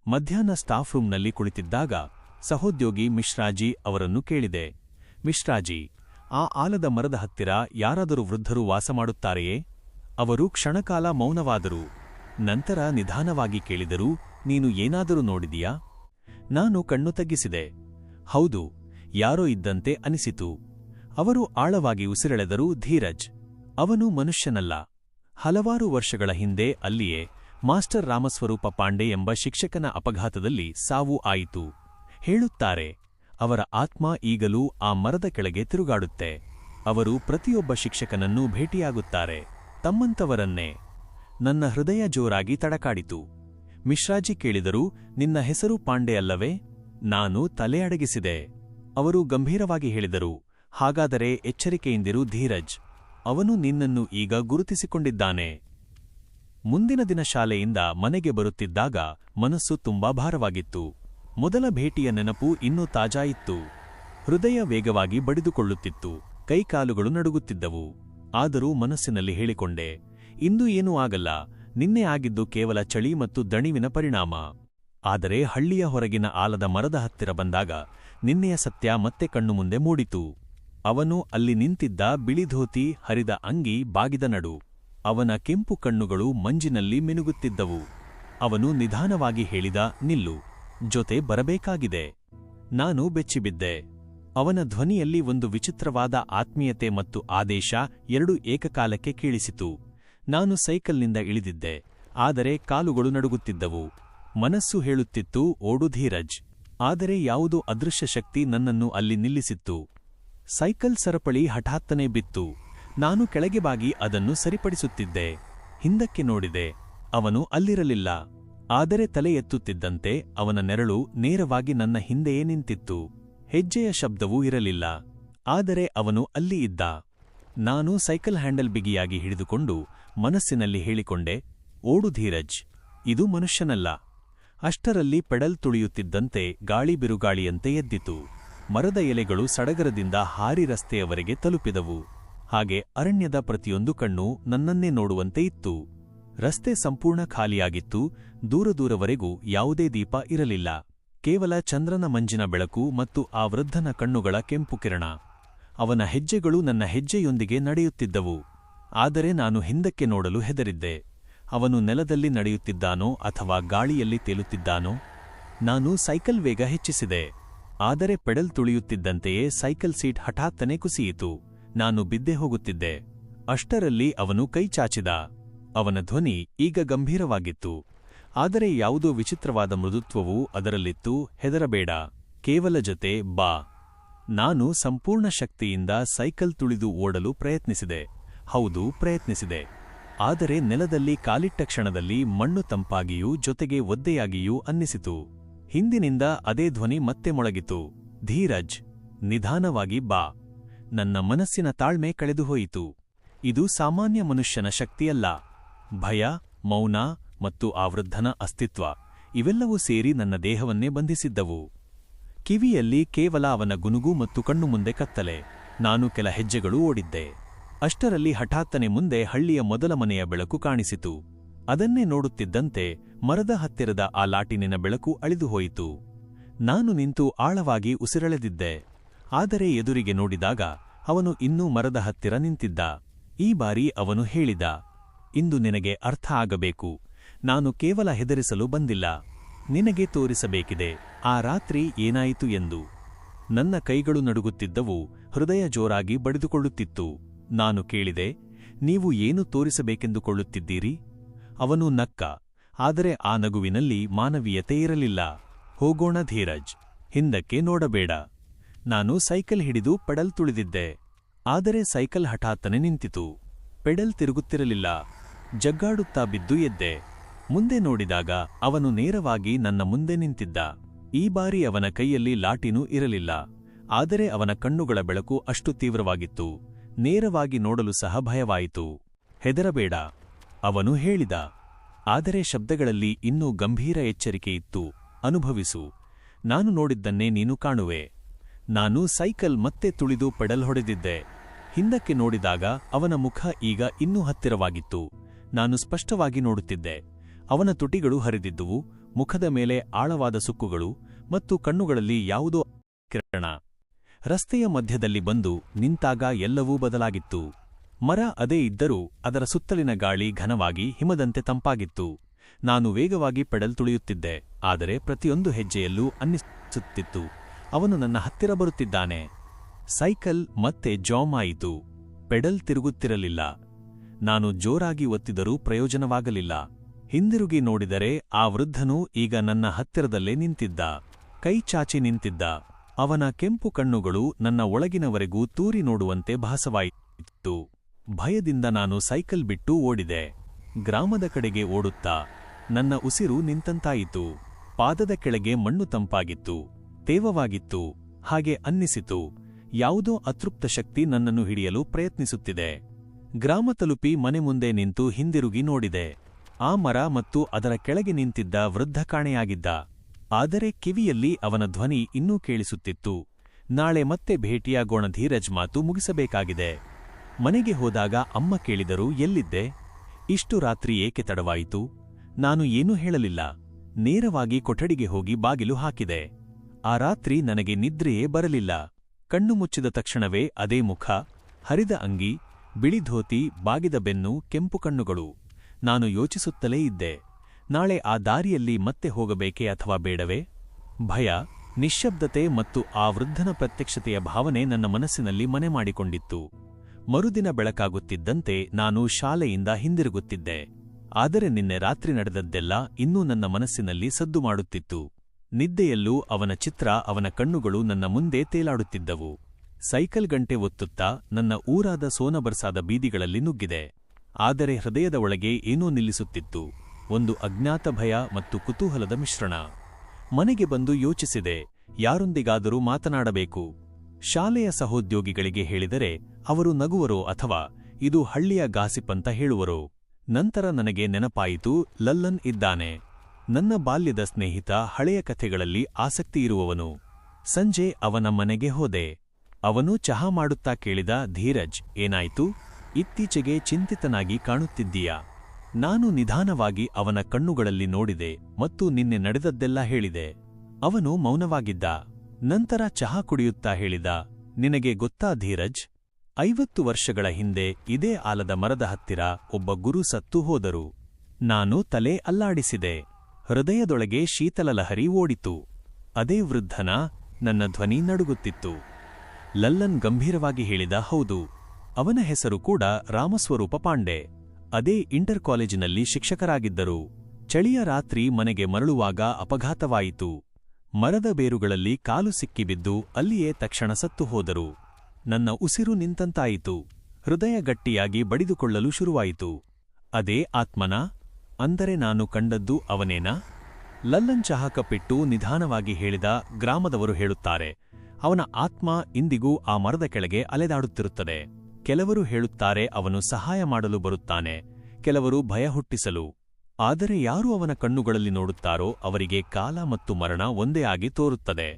ಮಧ್ಯಾಹ್ನ ಸ್ಟಾಫ್ ರೂಂನಲ್ಲಿ ಕುಳಿತಿದ್ದಾಗ ಸಹೋದ್ಯೋಗಿ ಮಿಶ್ರಾಜಿ ಅವರನ್ನು ಕೇಳಿದೆ. ಮಿಶ್ರಾಜಿ, ಆ ಆಲದ ಮರದ ಹತ್ತಿರ ಯಾರಾದರೂ ವೃದ್ಧರು ವಾಸ ಮಾಡುತ್ತಾರೆಯೇ? ಅವರು ಕ್ಷಣಕಾಲ ಮೌನವಾದರು, ನಂತರ ನಿಧಾನವಾಗಿ ಕೇಳಿದರು, ನೀನು ಏನಾದರೂ ನೋಡಿದೀಯಾ? ನಾನು ಕಣ್ಣು ತಗ್ಗಿಸಿದೆ. ಹೌದು, ಯಾರೋ ಇದ್ದಂತೆ ಅನಿಸಿತು. ಅವರು ಆಳವಾಗಿ ಉಸಿರೆಳೆದರು ಧೀರಜ್ ಅವನು ಮನುಷ್ಯನಲ್ಲ. ಹಲವಾರು ವರ್ಷಗಳ ಹಿಂದೆ ಅಲ್ಲಿಯೇ ಮಾಸ್ಟರ್ ರಾಮಸ್ವರೂಪ ಪಾಂಡೆ ಎಂಬ ಶಿಕ್ಷಕನ ಅಪಘಾತದಲ್ಲಿ ಸಾವು ಆಯಿತು. ಹೇಳುತ್ತಾರೆ, ಅವರ ಆತ್ಮ ಈಗಲೂ ಆ ಮರದ ಕೆಳಗೆ ತಿರುಗಾಡುತ್ತೆ. ಅವರು ಪ್ರತಿಯೊಬ್ಬ ಶಿಕ್ಷಕನನ್ನೂ ಭೇಟಿಯಾಗುತ್ತಾರೆ. ತಮ್ಮಂತವರನ್ನೇ. ನನ್ನ ಹೃದಯ ಜೋರಾಗಿ ತಡಕಾಡಿತು. ಮಿಶ್ರಾಜಿ ಕೇಳಿದರು, ನಿನ್ನ ಹೆಸರು ಪಾಂಡೆ ಅಲ್ಲವೇ? ನಾನು ತಲೆ ಅಡಗಿಸಿದೆ. ಅವರು ಗಂಭೀರವಾಗಿ ಹೇಳಿದರು, ಹಾಗಾದರೆ ಎಚ್ಚರಿಕೆಯಿಂದಿರು ಧೀರಜ್. ಅವನು ನಿನ್ನನ್ನು ಈಗ ಗುರುತಿಸಿಕೊಂಡಿದ್ದಾನೆ. ಮುಂದಿನ ದಿನ ಶಾಲೆಯಿಂದ ಮನೆಗೆ ಬರುತ್ತಿದ್ದಾಗ ಮನಸ್ಸು ತುಂಬಾ ಭಾರವಾಗಿತ್ತು. ಮೊದಲ ಭೇಟಿಯ ನೆನಪು ಇನ್ನೂ ತಾಜಾ ಇತ್ತು. ಹೃದಯ ವೇಗವಾಗಿ ಬಡಿದುಕೊಳ್ಳುತ್ತಿತ್ತು. ಕೈಕಾಲುಗಳು ನಡುಗುತ್ತಿದ್ದವು. ಆದರೂ ಮನಸ್ಸಿನಲ್ಲಿ ಹೇಳಿಕೊಂಡೆ, ಇಂದು ಏನೂ ಆಗಲ್ಲ. ನಿನ್ನೆ ಆಗಿದ್ದು ಕೇವಲ ಚಳಿ ಮತ್ತು ದಣಿವಿನ ಪರಿಣಾಮ. ಆದರೆ ಹಳ್ಳಿಯ ಹೊರಗಿನ ಆಲದ ಮರದ ಹತ್ತಿರ ಬಂದಾಗ ನಿನ್ನೆಯ ಸತ್ಯ ಮತ್ತೆ ಕಣ್ಣು ಮುಂದೆ ಮೂಡಿತು. ಅವನು ಅಲ್ಲಿ ನಿಂತಿದ್ದ ಬಿಳಿಧೋತಿ ಹರಿದ ಅಂಗಿ ಬಾಗಿದ ನಡು. ಅವನ ಕೆಂಪು ಕಣ್ಣುಗಳು ಮಂಜಿನಲ್ಲಿ ಮಿನುಗುತ್ತಿದ್ದವು. ಅವನು ನಿಧಾನವಾಗಿ ಹೇಳಿದ, ನಿಲ್ಲು, ಜೊತೆ ಬರಬೇಕಾಗಿದೆ. ನಾನು ಬೆಚ್ಚಿಬಿದ್ದೆ. ಅವನ ಧ್ವನಿಯಲ್ಲಿ ಒಂದು ವಿಚಿತ್ರವಾದ ಆತ್ಮೀಯತೆ ಮತ್ತು ಆದೇಶ ಎರಡು ಏಕಕಾಲಕ್ಕೆ ಕೇಳಿಸಿತು. ನಾನು ಸೈಕಲ್ನಿಂದ ಇಳಿದಿದ್ದೆ. ಆದರೆ ಕಾಲುಗಳು ನಡುಗುತ್ತಿದ್ದವು. ಮನಸ್ಸು ಹೇಳುತ್ತಿತ್ತು, ಓಡು ಧೀರಜ್. ಆದರೆ ಯಾವುದೋ ಅದೃಶ್ಯ ಶಕ್ತಿ ನನ್ನನ್ನು ಅಲ್ಲಿ ನಿಲ್ಲಿಸಿತ್ತು. ಸೈಕಲ್ ಸರಪಳಿ ಹಠಾತ್ತನೆ ಬಿತ್ತು. ನಾನು ಕೆಳಗೆ ಬಾಗಿ ಅದನ್ನು ಸರಿಪಡಿಸುತ್ತಿದ್ದೆ. ಹಿಂದಕ್ಕೆ ನೋಡಿದೆ. ಅವನು ಅಲ್ಲಿರಲಿಲ್ಲ. ಆದರೆ ತಲೆ ಎತ್ತುತ್ತಿದ್ದಂತೆ ಅವನ ನೆರಳು ನೇರವಾಗಿ ನನ್ನ ಹಿಂದೆಯೇ ನಿಂತಿತ್ತು. ಹೆಜ್ಜೆಯ ಶಬ್ದವೂ ಇರಲಿಲ್ಲ. ಆದರೆ ಅವನು ಅಲ್ಲಿ ಇದ್ದ. ನಾನು ಸೈಕಲ್ ಹ್ಯಾಂಡಲ್ ಬಿಗಿಯಾಗಿ ಹಿಡಿದುಕೊಂಡು ಮನಸ್ಸಿನಲ್ಲಿ ಹೇಳಿಕೊಂಡೆ, ಓಡು ಧೀರಜ್, ಇದು ಮನುಷ್ಯನಲ್ಲ. ಅಷ್ಟರಲ್ಲಿ ಪೆಡಲ್ ತುಳಿಯುತ್ತಿದ್ದಂತೆ ಗಾಳಿ ಬಿರುಗಾಳಿಯಂತೆ ಎದ್ದಿತು. ಮರದ ಎಲೆಗಳು ಸಡಗರದಿಂದ ಹಾರಿ ರಸ್ತೆಯವರೆಗೆ ತಲುಪಿದವು. ಹಾಗೆ ಅರಣ್ಯದ ಪ್ರತಿಯೊಂದು ಕಣ್ಣು ನನ್ನನ್ನೇ ನೋಡುವಂತೆ ಇತ್ತು. ರಸ್ತೆ ಸಂಪೂರ್ಣ ಖಾಲಿಯಾಗಿತ್ತು, ದೂರ ದೂರದೂರವರೆಗೂ ಯಾವುದೇ ದೀಪ ಇರಲಿಲ್ಲ. ಕೇವಲ ಚಂದ್ರನ ಮಂಜಿನ ಬೆಳಕು ಮತ್ತು ಆ ವೃದ್ಧನ ಕಣ್ಣುಗಳ ಕೆಂಪು ಕಿರಣ. ಅವನ ಹೆಜ್ಜೆಗಳು ನನ್ನ ಹೆಜ್ಜೆಯೊಂದಿಗೆ ನಡೆಯುತ್ತಿದ್ದವು. ಆದರೆ ನಾನು ಹಿಂದಕ್ಕೆ ನೋಡಲು ಹೆದರಿದ್ದೆ. ಅವನು ನೆಲದಲ್ಲಿ ನಡೆಯುತ್ತಿದ್ದಾನೋ ಅಥವಾ ಗಾಳಿಯಲ್ಲಿ ತೇಲುತ್ತಿದ್ದಾನೋ? ನಾನು ಸೈಕಲ್ ವೇಗ ಹೆಚ್ಚಿಸಿದೆ. ಆದರೆ ಪೆಡಲ್ ತುಳಿಯುತ್ತಿದ್ದಂತೆಯೇ ಸೈಕಲ್ ಸೀಟ್ ಹಠಾತ್ತನೆ ಕುಸಿಯಿತು. ನಾನು ಬಿದ್ದೆ ಹೋಗುತ್ತಿದ್ದೆ. ಅಷ್ಟರಲ್ಲಿ ಅವನು ಕೈ ಚಾಚಿದ. ಅವನ ಧ್ವನಿ ಈಗ ಗಂಭೀರವಾಗಿತ್ತು. ಆದರೆ ಯಾವುದೋ ವಿಚಿತ್ರವಾದ ಮೃದುತ್ವವು ಅದರಲ್ಲಿತ್ತು. ಹೆದರಬೇಡ. ಕೇವಲ ಜೊತೆ ಬಾ. ನಾನು ಸಂಪೂರ್ಣ ಶಕ್ತಿಯಿಂದ ಸೈಕಲ್ ತುಳಿದು ಓಡಲು ಪ್ರಯತ್ನಿಸಿದೆ. ಹೌದು, ಪ್ರಯತ್ನಿಸಿದೆ. ಆದರೆ ನೆಲದಲ್ಲಿ ಕಾಲಿಟ್ಟ ಕ್ಷಣದಲ್ಲಿ ಮಣ್ಣು ತಂಪಾಗಿಯೂ ಜೊತೆಗೆ ಒದ್ದೆಯಾಗಿಯೂ ಅನ್ನಿಸಿತು. ಹಿಂದಿನಿಂದ ಅದೇ ಧ್ವನಿ ಮತ್ತೆ ಮೊಳಗಿತು. ಧೀರಜ್, ನಿಧಾನವಾಗಿ ಬಾ. ನನ್ನ ಮನಸ್ಸಿನ ತಾಳ್ಮೆ ಕಳೆದುಹೋಯಿತು. ಇದು ಸಾಮಾನ್ಯ ಮನುಷ್ಯನ ಶಕ್ತಿಯಲ್ಲ. ಭಯ, ಮೌನ ಮತ್ತು ಆ ವೃದ್ಧನ ಅಸ್ತಿತ್ವ ಇವೆಲ್ಲವೂ ಸೇರಿ ನನ್ನ ದೇಹವನ್ನೇ ಬಂಧಿಸಿದ್ದವು. ಕಿವಿಯಲ್ಲಿ ಕೇವಲ ಅವನ ಗುನುಗು ಮತ್ತು ಕಣ್ಣು ಮುಂದೆ ಕತ್ತಲೆ. ನಾನು ಕೆಲ ಹೆಜ್ಜೆಗಳು ಓಡಿದ್ದೆ. ಅಷ್ಟರಲ್ಲಿ ಹಠಾತ್ತನೆ ಮುಂದೆ ಹಳ್ಳಿಯ ಮೊದಲ ಮನೆಯ ಬೆಳಕು ಕಾಣಿಸಿತು. ಅದನ್ನೇ ನೋಡುತ್ತಿದ್ದಂತೆ ಮರದ ಹತ್ತಿರದ ಆ ಲಾಟಿನಿನ ಬೆಳಕು ಅಳಿದುಹೋಯಿತು ನಾನು ನಿಂತು ಆಳವಾಗಿ ಉಸಿರೆಳೆದಿದ್ದೆ. ಆದರೆ ಎದುರಿಗೆ ನೋಡಿದಾಗ ಅವನು ಇನ್ನೂ ಮರದ ಹತ್ತಿರ ನಿಂತಿದ್ದ. ಈ ಬಾರಿ ಅವನು ಹೇಳಿದ, ಇಂದು ನಿನಗೆ ಅರ್ಥ ಆಗಬೇಕು. ನಾನು ಕೇವಲ ಹೆದರಿಸಲು ಬಂದಿಲ್ಲ. ನಿನಗೆ ತೋರಿಸಬೇಕಿದೆ. ಆ ರಾತ್ರಿ ಏನಾಯಿತು ಎಂದು. ನನ್ನ ಕೈಗಳು ನಡುಗುತ್ತಿದ್ದವು, ಹೃದಯ ಜೋರಾಗಿ ಬಡಿದುಕೊಳ್ಳುತ್ತಿತ್ತು. ನಾನು ಕೇಳಿದೆ, ನೀವು ಏನು ತೋರಿಸಬೇಕೆಂದುಕೊಳ್ಳುತ್ತಿದ್ದೀರಿ? ಅವನು ನಕ್ಕ, ಆದರೆ ಆ ನಗುವಿನಲ್ಲಿ ಮಾನವೀಯತೆ ಇರಲಿಲ್ಲ. ಹೋಗೋಣ ಧೀರಜ್, ಹಿಂದಕ್ಕೆ ನೋಡಬೇಡ. ನಾನು ಸೈಕಲ್ ಹಿಡಿದು ಪೆಡಲ್ ತುಳಿದಿದ್ದೆ, ಆದರೆ ಸೈಕಲ್ ಹಠಾತ್ತನೆ ನಿಂತಿತು. ಪೆಡಲ್ ತಿರುಗುತ್ತಿರಲಿಲ್ಲ. ಜಗ್ಗಾಡುತ್ತಾ ಬಿದ್ದು ಎದ್ದೆ. ಮುಂದೆ ನೋಡಿದಾಗ ಅವನು ನೇರವಾಗಿ ನನ್ನ ಮುಂದೆ ನಿಂತಿದ್ದ. ಈ ಬಾರಿ ಅವನ ಕೈಯಲ್ಲಿ ಲಾಟಿನೂ ಇರಲಿಲ್ಲ, ಆದರೆ ಅವನ ಕಣ್ಣುಗಳ ಬೆಳಕು ಅಷ್ಟು ತೀವ್ರವಾಗಿತ್ತು. ನೇರವಾಗಿ ನೋಡಲು ಸಹ ಭಯವಾಯಿತು. ಹೆದರಬೇಡ. ಅವನು ಹೇಳಿದ, ಆದರೆ ಶಬ್ದಗಳಲ್ಲಿ ಇನ್ನೂ ಗಂಭೀರ ಎಚ್ಚರಿಕೆಯಿತ್ತು ಅನುಭವಿಸು. ನಾನು ನೋಡಿದ್ದನ್ನೇ ನೀನು ಕಾಣುವೆ. ನಾನು ಸೈಕಲ್ ಮತ್ತೆ ತುಳಿದು ಪೆಡಲ್ ಹೊಡೆದಿದ್ದೆ. ಹಿಂದಕ್ಕೆ ನೋಡಿದಾಗ ಅವನ ಮುಖ ಈಗ ಇನ್ನೂ ಹತ್ತಿರವಾಗಿತ್ತು. ನಾನು ಸ್ಪಷ್ಟವಾಗಿ ನೋಡುತ್ತಿದ್ದೆ. ಅವನ ತುಟಿಗಳು ಹರಿದಿದ್ದುವು, ಮುಖದ ಮೇಲೆ ಆಳವಾದ ಸುಕ್ಕುಗಳು ಮತ್ತು ಕಣ್ಣುಗಳಲ್ಲಿ ಯಾವುದೋ ಕಿರಣ. ರಸ್ತೆಯ ಮಧ್ಯದಲ್ಲಿ ಬಂದು ನಿಂತಾಗ ಎಲ್ಲವೂ ಬದಲಾಗಿತ್ತು. ಮರ ಅದೇ ಇದ್ದರೂ ಅದರ ಸುತ್ತಲಿನ ಗಾಳಿ ಘನವಾಗಿ ಹಿಮದಂತೆ ತಂಪಾಗಿತ್ತು. ನಾನು ವೇಗವಾಗಿ ಪೆಡಲ್ ತುಳಿಯುತ್ತಿದ್ದೆ, ಆದರೆ ಪ್ರತಿಯೊಂದು ಹೆಜ್ಜೆಯಲ್ಲೂ ಅನ್ನಿಸುತ್ತಿತ್ತು. ಅವನು ನನ್ನ ಹತ್ತಿರ ಬರುತ್ತಿದ್ದಾನೆ. ಸೈಕಲ್ ಮತ್ತೆ ಜಾಮ್ ಆಯಿತು. ಪೆಡಲ್ ತಿರುಗುತ್ತಿರಲಿಲ್ಲ. ನಾನು ಜೋರಾಗಿ ಒತ್ತಿದರೂ ಪ್ರಯೋಜನವಾಗಲಿಲ್ಲ. ಹಿಂದಿರುಗಿ ನೋಡಿದರೆ ಆ ವೃದ್ಧನು ಈಗ ನನ್ನ ಹತ್ತಿರದಲ್ಲೇ ನಿಂತಿದ್ದ. ಕೈ ಚಾಚಿ ನಿಂತಿದ್ದ. ಅವನ ಕೆಂಪು ಕಣ್ಣುಗಳು ನನ್ನ ಒಳಗಿನವರೆಗೂ ತೂರಿ ನೋಡುವಂತೆ ಭಾಸವಾಯಿತು. ಭಯದಿಂದ ನಾನು ಸೈಕಲ್ ಬಿಟ್ಟು ಓಡಿದೆ. ಗ್ರಾಮದ ಕಡೆಗೆ ಓಡುತ್ತಾ ನನ್ನ ಉಸಿರು ನಿಂತಂತಾಯಿತು. ಪಾದದ ಕೆಳಗೆ ಮಣ್ಣು ತಂಪಾಗಿತ್ತು. ತೇವವಾಗಿತ್ತು. ಹಾಗೆ ಅನ್ನಿಸಿತು. ಯಾವುದೋ ಅತೃಪ್ತ ಶಕ್ತಿ ನನ್ನನ್ನು ಹಿಡಿಯಲು ಪ್ರಯತ್ನಿಸುತ್ತಿದೆ. ಗ್ರಾಮ ತಲುಪಿ ಮನೆ ಮುಂದೆ ನಿಂತು ಹಿಂದಿರುಗಿ ನೋಡಿದೆ. ಆ ಮರ ಮತ್ತು ಅದರ ಕೆಳಗೆ ನಿಂತಿದ್ದ ವೃದ್ಧ ಕಾಣೆಯಾಗಿದ್ದ. ಆದರೆ ಕಿವಿಯಲ್ಲಿ ಅವನ ಧ್ವನಿ ಇನ್ನೂ ಕೇಳಿಸುತ್ತಿತ್ತು. ನಾಳೆ ಮತ್ತೆ ಭೇಟಿಯಾಗೋಣ ಧೀರಜ್ ಮಾತು ಮುಗಿಸಬೇಕಾಗಿದೆ. ಮನೆಗೆ ಹೋದಾಗ ಅಮ್ಮ ಕೇಳಿದರು, ಎಲ್ಲಿದ್ದೆ? ಇಷ್ಟು ರಾತ್ರಿ ಏಕೆ ತಡವಾಯಿತು? ನಾನು ಏನೂ ಹೇಳಲಿಲ್ಲ. ನೇರವಾಗಿ ಕೊಠಡಿಗೆ ಹೋಗಿ ಬಾಗಿಲು ಹಾಕಿದೆ. ಆ ರಾತ್ರಿ ನನಗೆ ನಿದ್ರೆಯೇ ಬರಲಿಲ್ಲ. ಕಣ್ಣು ಮುಚ್ಚಿದ ತಕ್ಷಣವೇ ಅದೇ ಮುಖ, ಹರಿದ ಅಂಗಿ, ಬಿಳಿ ಧೋತಿ, ಬಾಗಿದ ಬೆನ್ನು, ಕೆಂಪು ಕಣ್ಣುಗಳು. ನಾನು ಯೋಚಿಸುತ್ತಲೇ ಇದ್ದೆ. ನಾಳೆ ಆ ದಾರಿಯಲ್ಲಿ ಮತ್ತೆ ಹೋಗಬೇಕೇ ಅಥವಾ ಬೇಡವೇ? ಭಯ, ನಿಶ್ಶಬ್ದತೆ ಮತ್ತು ಆ ವೃದ್ಧನ ಪ್ರತ್ಯಕ್ಷತೆಯ ಭಾವನೆ ನನ್ನ ಮನಸ್ಸಿನಲ್ಲಿ ಮನೆ ಮಾಡಿಕೊಂಡಿತ್ತು. ಮರುದಿನ ಬೆಳಕಾಗುತ್ತಿದ್ದಂತೆ ನಾನು ಶಾಲೆಯಿಂದ ಹಿಂದಿರುಗುತ್ತಿದ್ದೆ. ಆದರೆ ನಿನ್ನೆ ರಾತ್ರಿ ನಡೆದದ್ದೆಲ್ಲ ಇನ್ನೂ ನನ್ನ ಮನಸ್ಸಿನಲ್ಲಿ ಸದ್ದು ಮಾಡುತ್ತಿತ್ತು. ನಿದ್ದೆಯಲ್ಲೂ ಅವನ ಚಿತ್ರ, ಅವನ ಕಣ್ಣುಗಳು ನನ್ನ ಮುಂದೆ ತೇಲಾಡುತ್ತಿದ್ದವು. ಸೈಕಲ್ ಗಂಟೆ ಒತ್ತುತ್ತಾ ನನ್ನ ಊರಾದ ಸೋನಬರ್ಸಾದ ಬೀದಿಗಳಲ್ಲಿ ನುಗ್ಗಿದೆ. ಆದರೆ ಹೃದಯದ ಒಳಗೆ ಏನೋ ನಿಲ್ಲಿಸುತ್ತಿತ್ತು. ಒಂದು ಅಜ್ಞಾತ ಭಯ ಮತ್ತು ಕುತೂಹಲದ ಮಿಶ್ರಣ. ಮನೆಗೆ ಬಂದು ಯೋಚಿಸಿದೆ, ಯಾರೊಂದಿಗಾದರೂ ಮಾತನಾಡಬೇಕು. ಶಾಲೆಯ ಸಹೋದ್ಯೋಗಿಗಳಿಗೆ ಹೇಳಿದರೆ, ಅವರು ನಗುವರೋ ಅಥವಾ ಇದು ಹಳ್ಳಿಯ ಗಾಸಿಪ್ ಅಂತ ಹೇಳುವರು. ನಂತರ ನನಗೆ ನೆನಪಾಯಿತು, ಲಲ್ಲನ್ ಇದ್ದಾನೆ. ನನ್ನ ಬಾಲ್ಯದ ಸ್ನೇಹಿತ ಹಳೆಯ ಕಥೆಗಳಲ್ಲಿ ಆಸಕ್ತಿಯಿರುವವನು ಸಂಜೆ ಅವನ ಮನೆಗೆ ಹೋದೆ. ಅವನು ಚಹಾ ಮಾಡುತ್ತಾ ಕೇಳಿದ, ಧೀರಜ್, ಏನಾಯ್ತು? ಇತ್ತೀಚೆಗೆ ಚಿಂತಿತನಾಗಿ ಕಾಣುತ್ತಿದ್ದೀಯ? ನಾನು ನಿಧಾನವಾಗಿ ಅವನ ಕಣ್ಣುಗಳಲ್ಲಿ ನೋಡಿದೆ ಮತ್ತು ನಿನ್ನೆ ನಡೆದದ್ದೆಲ್ಲ ಹೇಳಿದೆ. ಅವನು ಮೌನವಾಗಿದ್ದ. ನಂತರ ಚಹಾ ಕುಡಿಯುತ್ತಾ ಹೇಳಿದ, ನಿನಗೆ ಗೊತ್ತಾ ಧೀರಜ್? ಐವತ್ತು ವರ್ಷಗಳ ಹಿಂದೆ ಇದೇ ಆಲದ ಮರದ ಹತ್ತಿರ ಒಬ್ಬ ಗುರು ಸತ್ತು ಹೋದರು. ನಾನು ತಲೆ ಅಲ್ಲಾಡಿಸಿದೆ. ಹೃದಯದೊಳಗೆ ಶೀತಲ ಲಹರಿ ಓಡಿತು. ಅದೇ ವೃದ್ಧನ ನನ್ನ ಧ್ವನಿ ನಡುಗುತ್ತಿತ್ತು. ಲಲ್ಲನ್ ಗಂಭೀರವಾಗಿ ಹೇಳಿದ, ಹೌದು. ಅವನ ಹೆಸರು ಕೂಡ ರಾಮಸ್ವರೂಪ ಪಾಂಡೆ. ಅದೇ ಇಂಟರ್ ಕಾಲೇಜಿನಲ್ಲಿ ಶಿಕ್ಷಕರಾಗಿದ್ದರು. ಚಳಿಯ ರಾತ್ರಿ ಮನೆಗೆ ಮರಳುವಾಗ ಅಪಘಾತವಾಯಿತು. ಮರದ ಬೇರುಗಳಲ್ಲಿ ಕಾಲು ಸಿಕ್ಕಿಬಿದ್ದು ಅಲ್ಲಿಯೇ ತಕ್ಷಣ ಸತ್ತು ಹೋದರು. ನನ್ನ ಉಸಿರು ನಿಂತಂತಾಯಿತು. ಹೃದಯ ಗಟ್ಟಿಯಾಗಿ ಬಡಿದುಕೊಳ್ಳಲು ಶುರುವಾಯಿತು. ಅದೇ ಆತ್ಮನ? ಅಂದರೆ ನಾನು ಕಂಡದ್ದು ಅವನೇನಾ? ಲಲ್ಲನ್ ಚಹ ಕಪ್ಪಿಟ್ಟು ನಿಧಾನವಾಗಿ ಹೇಳಿದ ಗ್ರಾಮದವರು ಹೇಳುತ್ತಾರೆ, ಅವನ ಆತ್ಮ ಇಂದಿಗೂ ಆ ಮರದ ಕೆಳಗೆ ಅಲೆದಾಡುತ್ತಿರುತ್ತದೆ. ಕೆಲವರು ಹೇಳುತ್ತಾರೆ ಅವನು ಸಹಾಯ ಮಾಡಲು ಬರುತ್ತಾನೆ, ಕೆಲವರು ಭಯ ಹುಟ್ಟಿಸಲು ಆದರೆ ಯಾರು ಅವನ ಕಣ್ಣುಗಳಲ್ಲಿ ನೋಡುತ್ತಾರೋ ಅವರಿಗೆ ಕಾಲ ಮತ್ತು ಮರಣ ಒಂದೇ ಆಗಿ ತೋರುತ್ತದೆ.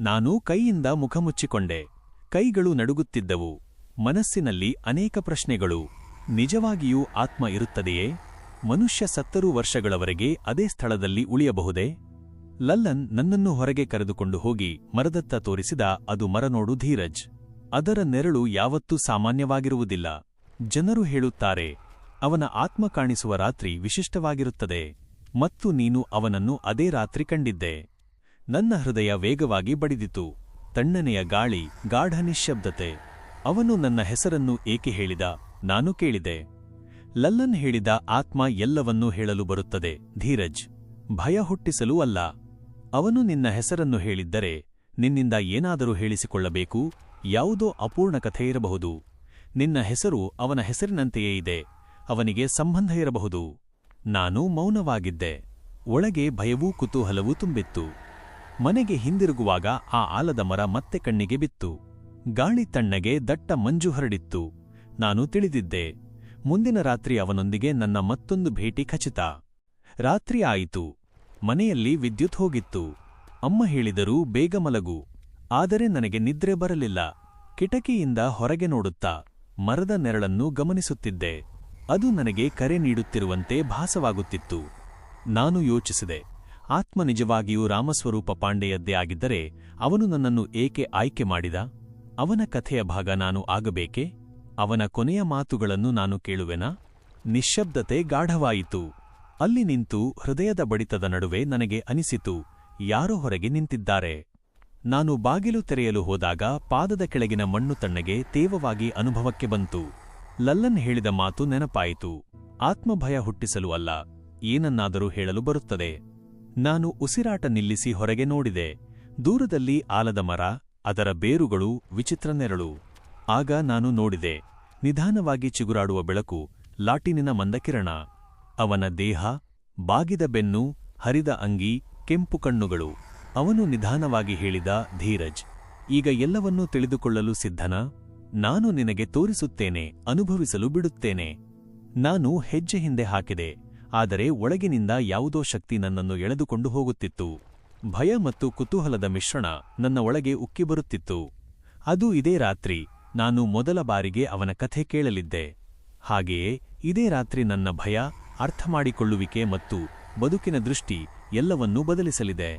ನಾನು ಕೈಯಿಂದ ಮುಖ ಮುಚ್ಚಿಕೊಂಡೆ ಕೈಗಳು ನಡುಗುತ್ತಿದ್ದವು. ಮನಸ್ಸಿನಲ್ಲಿ ಅನೇಕ ಪ್ರಶ್ನೆಗಳು. ನಿಜವಾಗಿಯೂ ಆತ್ಮ ಇರುತ್ತದೆಯೇ? ಮನುಷ್ಯ ಸತ್ತರೂ ವರ್ಷಗಳವರೆಗೆ ಅದೇ ಸ್ಥಳದಲ್ಲಿ ಉಳಿಯಬಹುದೇ? ಲಲ್ಲನ್ ನನ್ನನ್ನು ಹೊರಗೆ ಕರೆದುಕೊಂಡು ಹೋಗಿ ಮರದತ್ತ ತೋರಿಸಿದ ಅದು ಮರನೋಡು ಧೀರಜ್. ಅದರ ನೆರಳು ಯಾವತ್ತೂ ಸಾಮಾನ್ಯವಾಗಿರುವುದಿಲ್ಲ. ಜನರು ಹೇಳುತ್ತಾರೆ ಅವನ ಆತ್ಮ ಕಾಣಿಸುವ ರಾತ್ರಿ ವಿಶಿಷ್ಟವಾಗಿರುತ್ತದೆ ಮತ್ತು ನೀನು ಅವನನ್ನು ಅದೇ ರಾತ್ರಿ ಕಂಡಿದ್ದೆ. ನನ್ನ ಹೃದಯ ವೇಗವಾಗಿ ಬಡಿದಿತು. ತಣ್ಣನೆಯ ಗಾಳಿ, ಗಾಢ ನಿಶ್ಶಬ್ದತೆ. ಅವನು ನನ್ನ ಹೆಸರನ್ನು ಏಕೆ ಹೇಳಿದ? ನಾನು ಕೇಳಿದೆ. ಲಲ್ಲನ್ ಹೇಳಿದ ಆತ್ಮ ಎಲ್ಲವನ್ನೂ ಹೇಳಲು ಬರುತ್ತದೆ, ಧೀರಜ್. ಭಯ ಹುಟ್ಟಿಸಲೂ ಅಲ್ಲ. ಅವನು ನಿನ್ನ ಹೆಸರನ್ನು ಹೇಳಿದ್ದರೆ, ನಿನ್ನಿಂದ ಏನಾದರೂ ಹೇಳಿಸಿಕೊಳ್ಳಬೇಕು? ಯಾವುದೋ ಅಪೂರ್ಣ ಕಥೆ ಇರಬಹುದು. ನಿನ್ನ ಹೆಸರು ಅವನ ಹೆಸರಿನಂತೆಯೇ ಇದೆ. ಅವನಿಗೆ ಸಂಬಂಧ ಇರಬಹುದು. ನಾನು ಮೌನವಾಗಿದ್ದೆ. ಒಳಗೆ ಭಯವೂ ಕುತೂಹಲವೂ ತುಂಬಿತ್ತು. ಮನೆಗೆ ಹಿಂದಿರುಗುವಾಗ ಆ ಆಲದ ಮರ ಮತ್ತೆ ಕಣ್ಣಿಗೆ ಬಿತ್ತು. ಗಾಳಿ ತಣ್ಣಗೆ ದಟ್ಟ ಮಂಜು ಹರಡಿತ್ತು. ನಾನು ತಿಳಿದಿದ್ದೆ. ಮುಂದಿನ ರಾತ್ರಿ ಅವನೊಂದಿಗೆ ನನ್ನ ಮತ್ತೊಂದು ಭೇಟಿ ಖಚಿತ. ರಾತ್ರಿ ಆಯಿತು. ಮನೆಯಲ್ಲಿ ವಿದ್ಯುತ್ ಹೋಗಿತ್ತು. ಅಮ್ಮ ಹೇಳಿದರೂ ಬೇಗ ಮಲಗು. ಆದರೆ ನನಗೆ ನಿದ್ರೆ ಬರಲಿಲ್ಲ. ಕಿಟಕಿಯಿಂದ ಹೊರಗೆ ನೋಡುತ್ತಾ ಮರದ ನೆರಳನ್ನು ಗಮನಿಸುತ್ತಿದ್ದೆ. ಅದು ನನಗೆ ಕರೆ ನೀಡುತ್ತಿರುವಂತೆ ಭಾಸವಾಗುತ್ತಿತ್ತು. ನಾನು ಯೋಚಿಸಿದೆ, ಆತ್ಮ ನಿಜವಾಗಿಯೂ ರಾಮಸ್ವರೂಪ ಪಾಂಡೆಯದ್ದೇ ಆಗಿದ್ದರೆ ಅವನು ನನ್ನನ್ನು ಏಕೆ ಆಯ್ಕೆ ಮಾಡಿದ? ಅವನ ಕಥೆಯ ಭಾಗ ನಾನು ಆಗಬೇಕೆ? ಅವನ ಕೊನೆಯ ಮಾತುಗಳನ್ನು ನಾನು ಕೇಳುವೆನಾ? ನಿಶ್ಶಬ್ದತೆ ಗಾಢವಾಯಿತು. ಅಲ್ಲಿ ನಿಂತು ಹೃದಯದ ಬಡಿತದ ನಡುವೆ ನನಗೆ ಅನಿಸಿತು, ಯಾರೋ ಹೊರಗೆ ನಿಂತಿದ್ದಾರೆ. ನಾನು ಬಾಗಿಲು ತೆರೆಯಲು ಹೋದಾಗ ಪಾದದ ಕೆಳಗಿನ ಮಣ್ಣು ತಣ್ಣಗೆ ತೇವವಾಗಿ ಅನುಭವಕ್ಕೆ ಬಂತು. ಲಲ್ಲನ್ ಹೇಳಿದ ಮಾತು ನೆನಪಾಯಿತು. ಆತ್ಮಭಯ ಹುಟ್ಟಿಸಲು ಅಲ್ಲ, ಏನನ್ನಾದರೂ ಹೇಳಲು ಬರುತ್ತದೆ. ನಾನು ಉಸಿರಾಟ ನಿಲ್ಲಿಸಿ ಹೊರಗೆ ನೋಡಿದೆ. ದೂರದಲ್ಲಿ ಆಲದ ಮರ, ಅದರ ಬೇರುಗಳು, ವಿಚಿತ್ರ ನೆರಳು. ಆಗ ನಾನು ನೋಡಿದೆ, ನಿಧಾನವಾಗಿ ಚಿಗುರಾಡುವ ಬೆಳಕು, ಲಾಟಿನಿನ ಮಂದಕಿರಣ. ಅವನ ದೇಹ, ಬಾಗಿದ ಬೆನ್ನು, ಹರಿದ ಅಂಗಿ, ಕೆಂಪು ಕಣ್ಣುಗಳು. ಅವನು ನಿಧಾನವಾಗಿ ಹೇಳಿದ, ಧೀರಜ್, ಈಗ ಎಲ್ಲವನ್ನೂ ತಿಳಿದುಕೊಳ್ಳಲು ಸಿದ್ಧನಾ? ನಾನು ನಿನಗೆ ತೋರಿಸುತ್ತೇನೆ, ಅನುಭವಿಸಲು ಬಿಡುತ್ತೇನೆ. ನಾನು ಹೆಜ್ಜೆ ಹಿಂದೆ ಹಾಕಿದೆ, ಆದರೆ ಒಳಗಿನಿಂದ ಯಾವುದೋ ಶಕ್ತಿ ನನ್ನನ್ನು ಎಳೆದುಕೊಂಡು ಹೋಗುತ್ತಿತ್ತು. ಭಯ ಮತ್ತು ಕುತೂಹಲದ ಮಿಶ್ರಣ ನನ್ನ ಒಳಗೆ ಉಕ್ಕಿ ಬರುತ್ತಿತ್ತು. ಅದು ಇದೇ ರಾತ್ರಿ, ನಾನು ಮೊದಲ ಬಾರಿಗೆ ಅವನ ಕಥೆ ಕೇಳಲಿದ್ದೆ. ಹಾಗೆಯೇ, ಇದೇ ರಾತ್ರಿ ನನ್ನ ಭಯ, ಅರ್ಥಮಾಡಿಕೊಳ್ಳುವಿಕೆ ಮತ್ತು ಬದುಕಿನ ದೃಷ್ಟಿ ಎಲ್ಲವನ್ನೂ ಬದಲಿಸಲಿದೆ.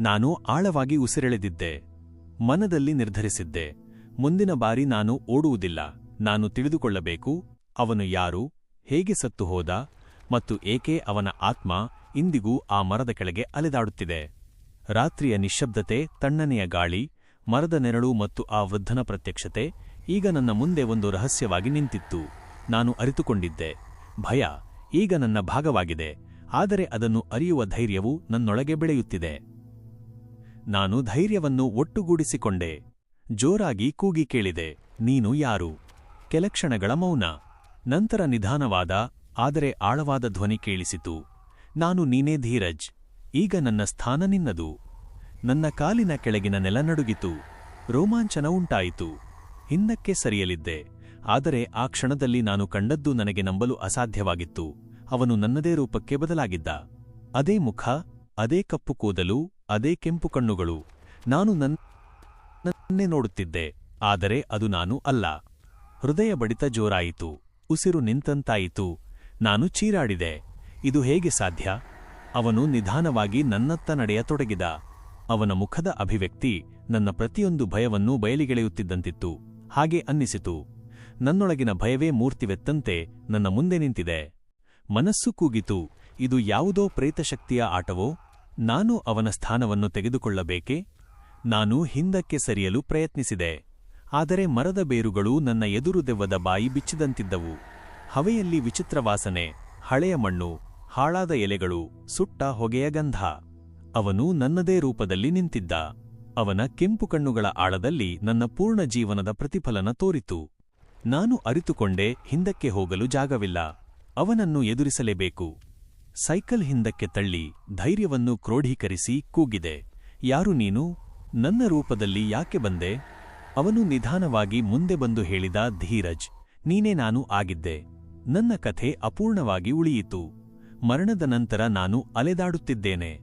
ನಾನು ಆಳವಾಗಿ ಉಸಿರೆಳೆದಿದ್ದೆ, ಮನದಲ್ಲಿ ನಿರ್ಧರಿಸಿದ್ದೆ. ಮುಂದಿನ ಬಾರಿ ನಾನು ಓಡುವುದಿಲ್ಲ, ನಾನು ತಿಳಿದುಕೊಳ್ಳಬೇಕು, ಅವನು ಯಾರು, ಹೇಗೆ ಸತ್ತು ಹೋದ ಮತ್ತು ಏಕೆ ಅವನ ಆತ್ಮ ಇಂದಿಗೂ ಆ ಮರದ ಕೆಳಗೆ ಅಲೆದಾಡುತ್ತಿದೆ. ರಾತ್ರಿಯ ನಿಶ್ಶಬ್ದತೆ, ತಣ್ಣನೆಯ ಗಾಳಿ, ಮರದ ನೆರಳು ಮತ್ತು ಆ ವೃದ್ಧನ ಪ್ರತ್ಯಕ್ಷತೆ, ಈಗ ನನ್ನ ಮುಂದೆ ಒಂದು ರಹಸ್ಯವಾಗಿ ನಿಂತಿತ್ತು. ನಾನು ಅರಿತುಕೊಂಡಿದ್ದೆ, ಭಯ, ಈಗ ನನ್ನ ಭಾಗವಾಗಿದೆ, ಆದರೆ ಅದನ್ನು ಅರಿಯುವ ಧೈರ್ಯವು ನನ್ನೊಳಗೆ ಬೆಳೆಯುತ್ತಿದೆ. ನಾನು ಧೈರ್ಯವನ್ನು ಒಟ್ಟುಗೂಡಿಸಿಕೊಂಡೆ. ಜೋರಾಗಿ ಕೂಗಿ ಕೇಳಿದೆ, ನೀನು ಯಾರು? ಕೆಲಕ್ಷಣಗಳ ಮೌನ. ನಂತರ ನಿಧಾನವಾದ, ಆದರೆ ಆಳವಾದ ಧ್ವನಿ ಕೇಳಿಸಿತು. ನಾನು ನೀನೇ ಧೀರಜ್. ಈಗ ನನ್ನ ಸ್ಥಾನ ನಿನ್ನದು. ನನ್ನ ಕಾಲಿನ ಕೆಳಗಿನ ನೆಲ ನಡುಗಿತು. ರೋಮಾಂಚನ ಉಂಟಾಯಿತು. ಹಿಂದಕ್ಕೆ ಸರಿಯಲಿದ್ದೆ. ಆದರೆ ಆ ಕ್ಷಣದಲ್ಲಿ ನಾನು ಕಂಡದ್ದು ನನಗೆ ನಂಬಲು ಅಸಾಧ್ಯವಾಗಿತ್ತು. ಅವನು ನನ್ನದೇ ರೂಪಕ್ಕೆ ಬದಲಾಗಿದ್ದ. ಅದೇ ಮುಖ, ಅದೇ ಕಪ್ಪು ಕೂದಲು, ಅದೇ ಕೆಂಪು ಕಣ್ಣುಗಳು. ನಾನು ನನ್ನೇ ನೋಡುತ್ತಿದ್ದೆ, ಆದರೆ ಅದು ನಾನು ಅಲ್ಲ. ಹೃದಯ ಬಡಿತ ಜೋರಾಯಿತು, ಉಸಿರು ನಿಂತಂತಾಯಿತು, ನಾನು ಚೀರಾಡಿದೆ. ಇದು ಹೇಗೆ ಸಾಧ್ಯ? ಅವನು ನಿಧಾನವಾಗಿ ನನ್ನತ್ತ ನಡೆಯತೊಡಗಿದ. ಅವನ ಮುಖದ ಅಭಿವ್ಯಕ್ತಿ ನನ್ನ ಪ್ರತಿಯೊಂದು ಭಯವನ್ನು ಬಯಲಿಗೆಳೆಯುತ್ತಿದ್ದಂತಿತ್ತು. ಹಾಗೆ ಅನ್ನಿಸಿತು. ನನ್ನೊಳಗಿನ ಭಯವೇ ಮೂರ್ತಿವೆತ್ತಂತೆ ನನ್ನ ಮುಂದೆ ನಿಂತಿದೆ. ಮನಸ್ಸು ಕೂಗಿತು, ಇದು ಯಾವುದೋ ಪ್ರೇತಶಕ್ತಿಯ ಆಟವೋ? ನಾನು ಅವನ ಸ್ಥಾನವನ್ನು ತೆಗೆದುಕೊಳ್ಳಬೇಕೆ? ನಾನು ಹಿಂದಕ್ಕೆ ಸರಿಯಲು ಪ್ರಯತ್ನಿಸಿದೆ. ಆದರೆ ಮರದ ಬೇರುಗಳು ನನ್ನ ಎದುರು ದೆವ್ವದ ಬಾಯಿ ಬಿಚ್ಚಿದಂತಿದ್ದವು. ಹವೆಯಲ್ಲಿ ವಿಚಿತ್ರ ವಾಸನೆ, ಹಳೆಯ ಮಣ್ಣು, ಹಾಳಾದ ಎಲೆಗಳು, ಸುಟ್ಟ ಹೊಗೆಯ ಗಂಧ. ಅವನು ನನ್ನದೇ ರೂಪದಲ್ಲಿ ನಿಂತಿದ್ದ. ಅವನ ಕೆಂಪು ಕಣ್ಣುಗಳ ಆಳದಲ್ಲಿ ನನ್ನ ಪೂರ್ಣ ಜೀವನದ ಪ್ರತಿಫಲನ ತೋರಿತು. ನಾನು ಅರಿತುಕೊಂಡೆ ಹಿಂದಕ್ಕೆ ಹೋಗಲು ಜಾಗವಿಲ್ಲ. ಅವನನ್ನು ಎದುರಿಸಲೇಬೇಕು. ಸೈಕಲ್ ಹಿಂದಕ್ಕೆ ತಳ್ಳಿ ಧೈರ್ಯವನ್ನು ಕ್ರೋಢೀಕರಿಸಿ ಕೂಗಿದೆ. ಯಾರು ನೀನು? ನನ್ನ ರೂಪದಲ್ಲಿ ಯಾಕೆ ಬಂದೆ? ಅವನು ನಿಧಾನವಾಗಿ ಮುಂದೆ ಬಂದು ಹೇಳಿದ, ಧೀರಜ್, ನೀನೇ ನಾನು ಆಗಿದ್ದೆ. ನನ್ನ ಕಥೆ ಅಪೂರ್ಣವಾಗಿ ಉಳಿಯಿತು. ಮರಣದ ನಂತರ ನಾನು ಅಲೆದಾಡುತ್ತಿದ್ದೇನೆ.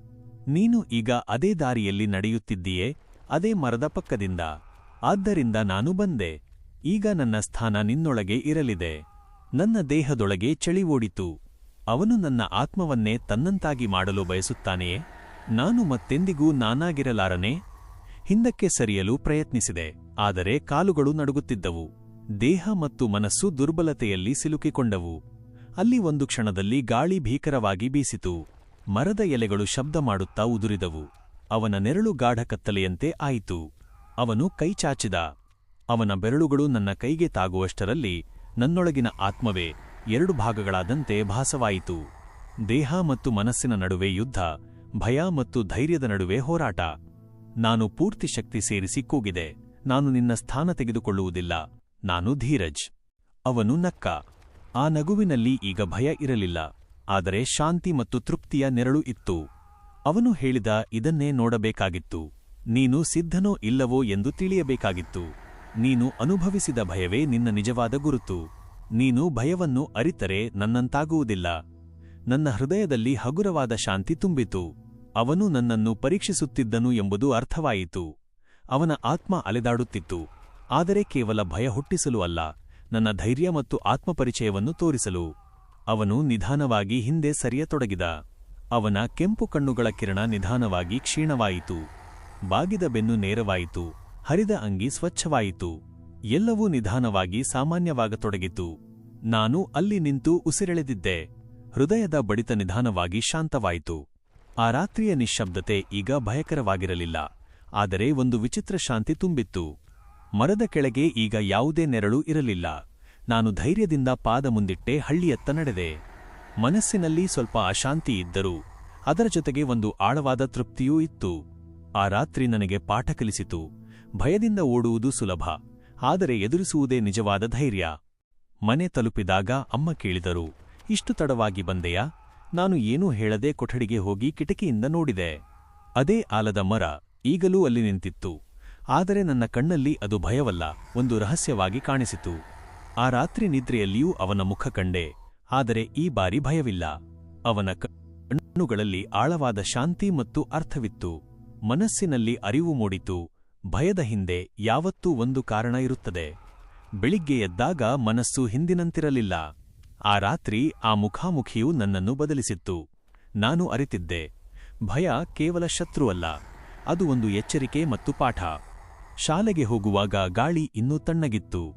ನೀನು ಈಗ ಅದೇ ದಾರಿಯಲ್ಲಿ ನಡೆಯುತ್ತಿದ್ದೀಯೇ, ಅದೇ ಮರದ ಪಕ್ಕದಿಂದ. ಆದ್ದರಿಂದ ನಾನು ಬಂದೆ. ಈಗ ನನ್ನ ಸ್ಥಾನ ನಿನ್ನೊಳಗೆ ಇರಲಿದೆ. ನನ್ನ ದೇಹದೊಳಗೆ ಚಳಿ ಓಡಿತು. ಅವನು ನನ್ನ ಆತ್ಮವನ್ನೇ ತನ್ನಂತಾಗಿ ಮಾಡಲು ಬಯಸುತ್ತಾನೆಯೇ? ನಾನು ಮತ್ತೆಂದಿಗೂ ನಾನಾಗಿರಲಾರನೆ? ಹಿಂದಕ್ಕೆ ಸರಿಯಲು ಪ್ರಯತ್ನಿಸಿದೆ, ಆದರೆ ಕಾಲುಗಳು ನಡುಗುತ್ತಿದ್ದವು. ದೇಹ ಮತ್ತು ಮನಸ್ಸು ದುರ್ಬಲತೆಯಲ್ಲಿ ಸಿಲುಕಿಕೊಂಡವು. ಅಲ್ಲಿ ಒಂದು ಕ್ಷಣದಲ್ಲಿ ಗಾಳಿ ಭೀಕರವಾಗಿ ಬೀಸಿತು. ಮರದ ಎಲೆಗಳು ಶಬ್ದ ಮಾಡುತ್ತಾ ಉದುರಿದವು. ಅವನ ನೆರಳು ಗಾಢ ಕತ್ತಲೆಯಂತೆ ಆಯಿತು. ಅವನು ಕೈಚಾಚಿದ ಅವನ ಬೆರಳುಗಳು ನನ್ನ ಕೈಗೆ ತಾಗುವಷ್ಟರಲ್ಲಿ ನನ್ನೊಳಗಿನ ಆತ್ಮವೇ ಎರಡು ಭಾಗಗಳಾದಂತೆ ಭಾಸವಾಯಿತು. ದೇಹ ಮತ್ತು ಮನಸ್ಸಿನ ನಡುವೆ ಯುದ್ಧ, ಭಯ ಮತ್ತು ಧೈರ್ಯದ ನಡುವೆ ಹೋರಾಟ. ನಾನು ಪೂರ್ತಿ ಶಕ್ತಿ ಸೇರಿಸಿ ಕೂಗಿದೆ. ನಾನು ನಿನ್ನ ಸ್ಥಾನ ತೆಗೆದುಕೊಳ್ಳುವುದಿಲ್ಲ. ನಾನು ಧೀರಜ್. ಅವನು ನಕ್ಕ. ಆ ನಗುವಿನಲ್ಲಿ ಈಗ ಭಯ ಇರಲಿಲ್ಲ. ಆದರೆ ಶಾಂತಿ ಮತ್ತು ತೃಪ್ತಿಯ ನೆರಳು ಇತ್ತು. ಅವನು ಹೇಳಿದ ಇದನ್ನೇ ನೋಡಬೇಕಾಗಿತ್ತು. ನೀನು ಸಿದ್ಧನೋ ಇಲ್ಲವೋ ಎಂದು ತಿಳಿಯಬೇಕಾಗಿತ್ತು. ನೀನು ಅನುಭವಿಸಿದ ಭಯವೇ ನಿನ್ನ ನಿಜವಾದ ಗುರುತು. ನೀನು ಭಯವನ್ನು ಅರಿತರೆ ನನ್ನಂತಾಗುವುದಿಲ್ಲ. ನನ್ನ ಹೃದಯದಲ್ಲಿ ಹಗುರವಾದ ಶಾಂತಿ ತುಂಬಿತು. ಅವನು ನನ್ನನ್ನು ಪರೀಕ್ಷಿಸುತ್ತಿದ್ದನು ಎಂಬುದು ಅರ್ಥವಾಯಿತು. ಅವನ ಆತ್ಮ ಅಲೆದಾಡುತ್ತಿತ್ತು. ಆದರೆ ಕೇವಲ ಭಯ ಹುಟ್ಟಿಸಲು ಅಲ್ಲ, ನನ್ನ ಧೈರ್ಯ ಮತ್ತು ಆತ್ಮಪರಿಚಯವನ್ನು ತೋರಿಸಲು. ಅವನು ನಿಧಾನವಾಗಿ ಹಿಂದೆ ಸರಿಯತೊಡಗಿದ. ಅವನ ಕೆಂಪು ಕಣ್ಣುಗಳ ಕಿರಣ ನಿಧಾನವಾಗಿ ಕ್ಷೀಣವಾಯಿತು. ಬಾಗಿದ ಬೆನ್ನು ನೇರವಾಯಿತು. ಹರಿದ ಅಂಗಿ ಸ್ವಚ್ಛವಾಯಿತು. ಎಲ್ಲವೂ ನಿಧಾನವಾಗಿ ಸಾಮಾನ್ಯವಾಗತೊಡಗಿತು. ನಾನು ಅಲ್ಲಿ ನಿಂತು ಉಸಿರೆಳೆದಿದ್ದೆ. ಹೃದಯದ ಬಡಿತ ನಿಧಾನವಾಗಿ ಶಾಂತವಾಯಿತು. ಆ ರಾತ್ರಿಯ ನಿಶ್ಶಬ್ದತೆ ಈಗ ಭಯಕರವಾಗಿರಲಿಲ್ಲ. ಆದರೆ ಒಂದು ವಿಚಿತ್ರ ಶಾಂತಿ ತುಂಬಿತ್ತು. ಮರದ ಕೆಳಗೆ ಈಗ ಯಾವುದೇ ನೆರಳು ಇರಲಿಲ್ಲ. ನಾನು ಧೈರ್ಯದಿಂದ ಪಾದ ಮುಂದಿಟ್ಟೆ ಹಳ್ಳಿಯತ್ತ ನಡೆದೆ. ಮನಸ್ಸಿನಲ್ಲಿ ಸ್ವಲ್ಪ ಅಶಾಂತಿ ಇದ್ದರೂ ಅದರ ಜೊತೆಗೆ ಒಂದು ಆಳವಾದ ತೃಪ್ತಿಯೂ ಇತ್ತು. ಆ ರಾತ್ರಿ ನನಗೆ ಪಾಠ ಕಲಿಸಿತು. ಭಯದಿಂದ ಓಡುವುದು ಸುಲಭ. ಆದರೆ ಎದುರಿಸುವುದೇ ನಿಜವಾದ ಧೈರ್ಯ. ಮನೆ ತಲುಪಿದಾಗ ಅಮ್ಮ ಕೇಳಿದರು, ಇಷ್ಟು ತಡವಾಗಿ ಬಂದೆಯಾ? ನಾನು ಏನೂ ಹೇಳದೆ ಕೊಠಡಿಗೆ ಹೋಗಿ ಕಿಟಕಿಯಿಂದ ನೋಡಿದೆ. ಅದೇ ಆಲದ ಮರ ಈಗಲೂ ಅಲ್ಲಿ ನಿಂತಿತ್ತು. ಆದರೆ ನನ್ನ ಕಣ್ಣಲ್ಲಿ ಅದು ಭಯವಲ್ಲ, ಒಂದು ರಹಸ್ಯವಾಗಿ ಕಾಣಿಸಿತು. ಆ ರಾತ್ರಿ ನಿದ್ರೆಯಲ್ಲಿಯೂ ಅವನ ಮುಖ ಕಂಡೆ, ಆದರೆ ಈ ಬಾರಿ ಭಯವಿಲ್ಲ. ಅವನ ಕಣ್ಣುಗಳಲ್ಲಿ ಆಳವಾದ ಶಾಂತಿ ಮತ್ತು ಅರ್ಥವಿತ್ತು. ಮನಸ್ಸಿನಲ್ಲಿ ಅರಿವು ಮೂಡಿತು. ಭಯದ ಹಿಂದೆ ಯಾವತ್ತೂ ಒಂದು ಕಾರಣ ಇರುತ್ತದೆ. ಬೆಳಿಗ್ಗೆ ಎದ್ದಾಗ ಮನಸ್ಸು ಹಿಂದಿನಂತಿರಲಿಲ್ಲ. ಆ ರಾತ್ರಿ ಆ ಮುಖಾಮುಖಿಯು ನನ್ನನ್ನು ಬದಲಿಸಿತ್ತು. ನಾನು ಅರಿತಿದ್ದೆ. ಭಯ ಕೇವಲ ಶತ್ರುವಲ್ಲ. ಅದು ಒಂದು ಎಚ್ಚರಿಕೆ ಮತ್ತು ಪಾಠ. ಶಾಲೆಗೆ ಹೋಗುವಾಗ ಗಾಳಿ ಇನ್ನೂ ತಣ್ಣಗಿತ್ತು.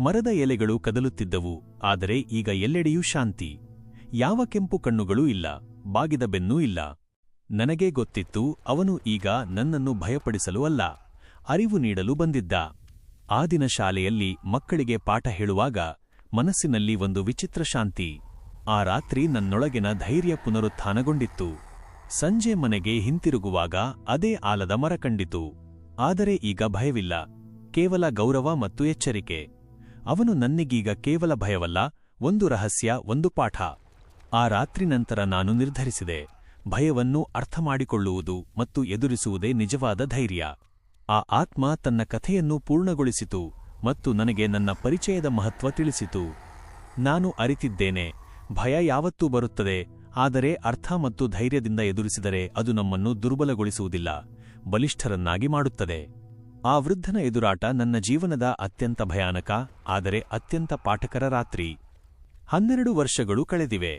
ಮರದ ಎಲೆಗಳು ಕದಲುತ್ತಿದ್ದವು, ಆದರೆ ಈಗ ಎಲ್ಲೆಡೆಯೂ ಶಾಂತಿ. ಯಾವ ಕೆಂಪು ಕಣ್ಣುಗಳೂ ಇಲ್ಲ, ಬಾಗಿದ ಬೆನ್ನೂ ಇಲ್ಲ. ನನಗೇ ಗೊತ್ತಿತ್ತು, ಅವನು ಈಗ ನನ್ನನ್ನು ಭಯಪಡಿಸಲು ಅಲ್ಲ, ಅರಿವು ನೀಡಲು ಬಂದಿದ್ದ. ಆ ದಿನ ಶಾಲೆಯಲ್ಲಿ ಮಕ್ಕಳಿಗೆ ಪಾಠ ಹೇಳುವಾಗ ಮನಸ್ಸಿನಲ್ಲಿ ಒಂದು ವಿಚಿತ್ರ ಶಾಂತಿ. ಆ ರಾತ್ರಿ ನನ್ನೊಳಗಿನ ಧೈರ್ಯ ಪುನರುತ್ಥಾನಗೊಂಡಿತ್ತು. ಸಂಜೆ ಮನೆಗೆ ಹಿಂತಿರುಗುವಾಗ ಅದೇ ಆಲದ ಮರ ಕಂಡಿತು. ಆದರೆ ಈಗ ಭಯವಿಲ್ಲ. ಕೇವಲ ಗೌರವ ಮತ್ತು ಎಚ್ಚರಿಕೆ. ಅವನು ನನ್ನಿಗೀಗ ಕೇವಲ ಭಯವಲ್ಲ, ಒಂದು ರಹಸ್ಯ, ಒಂದು ಪಾಠ. ಆ ರಾತ್ರಿ ನಂತರ ನಾನು ನಿರ್ಧರಿಸಿದೆ. ಭಯವನ್ನು ಅರ್ಥಮಾಡಿಕೊಳ್ಳುವುದು ಮತ್ತು ಎದುರಿಸುವುದೇ ನಿಜವಾದ ಧೈರ್ಯ. ಆ ಆತ್ಮ ತನ್ನ ಕಥೆಯನ್ನು ಪೂರ್ಣಗೊಳಿಸಿತು. ಮತ್ತು ನನಗೆ ನನ್ನ ಪರಿಚಯದ ಮಹತ್ವ ತಿಳಿಸಿತು. ನಾನು ಅರಿತಿದ್ದೇನೆ, ಭಯ ಯಾವತ್ತೂ ಬರುತ್ತದೆ, ಆದರೆ ಅರ್ಥ ಮತ್ತು ಧೈರ್ಯದಿಂದ ಎದುರಿಸಿದರೆ ಅದು ನಮ್ಮನ್ನು ದುರ್ಬಲಗೊಳಿಸುವುದಿಲ್ಲ, ಬಲಿಷ್ಠರನ್ನಾಗಿ ಮಾಡುತ್ತದೆ. ಆ ವೃದ್ಧನ ಎದುರಾಟ ನನ್ನ ಜೀವನದ ಅತ್ಯಂತ ಭಯಾನಕ, ಆದರೆ ಅತ್ಯಂತ ಪಾಠಕರ ರಾತ್ರಿ. ಹನ್ನೆರಡು ವರ್ಷಗಳು ಕಳೆದಿವೆ.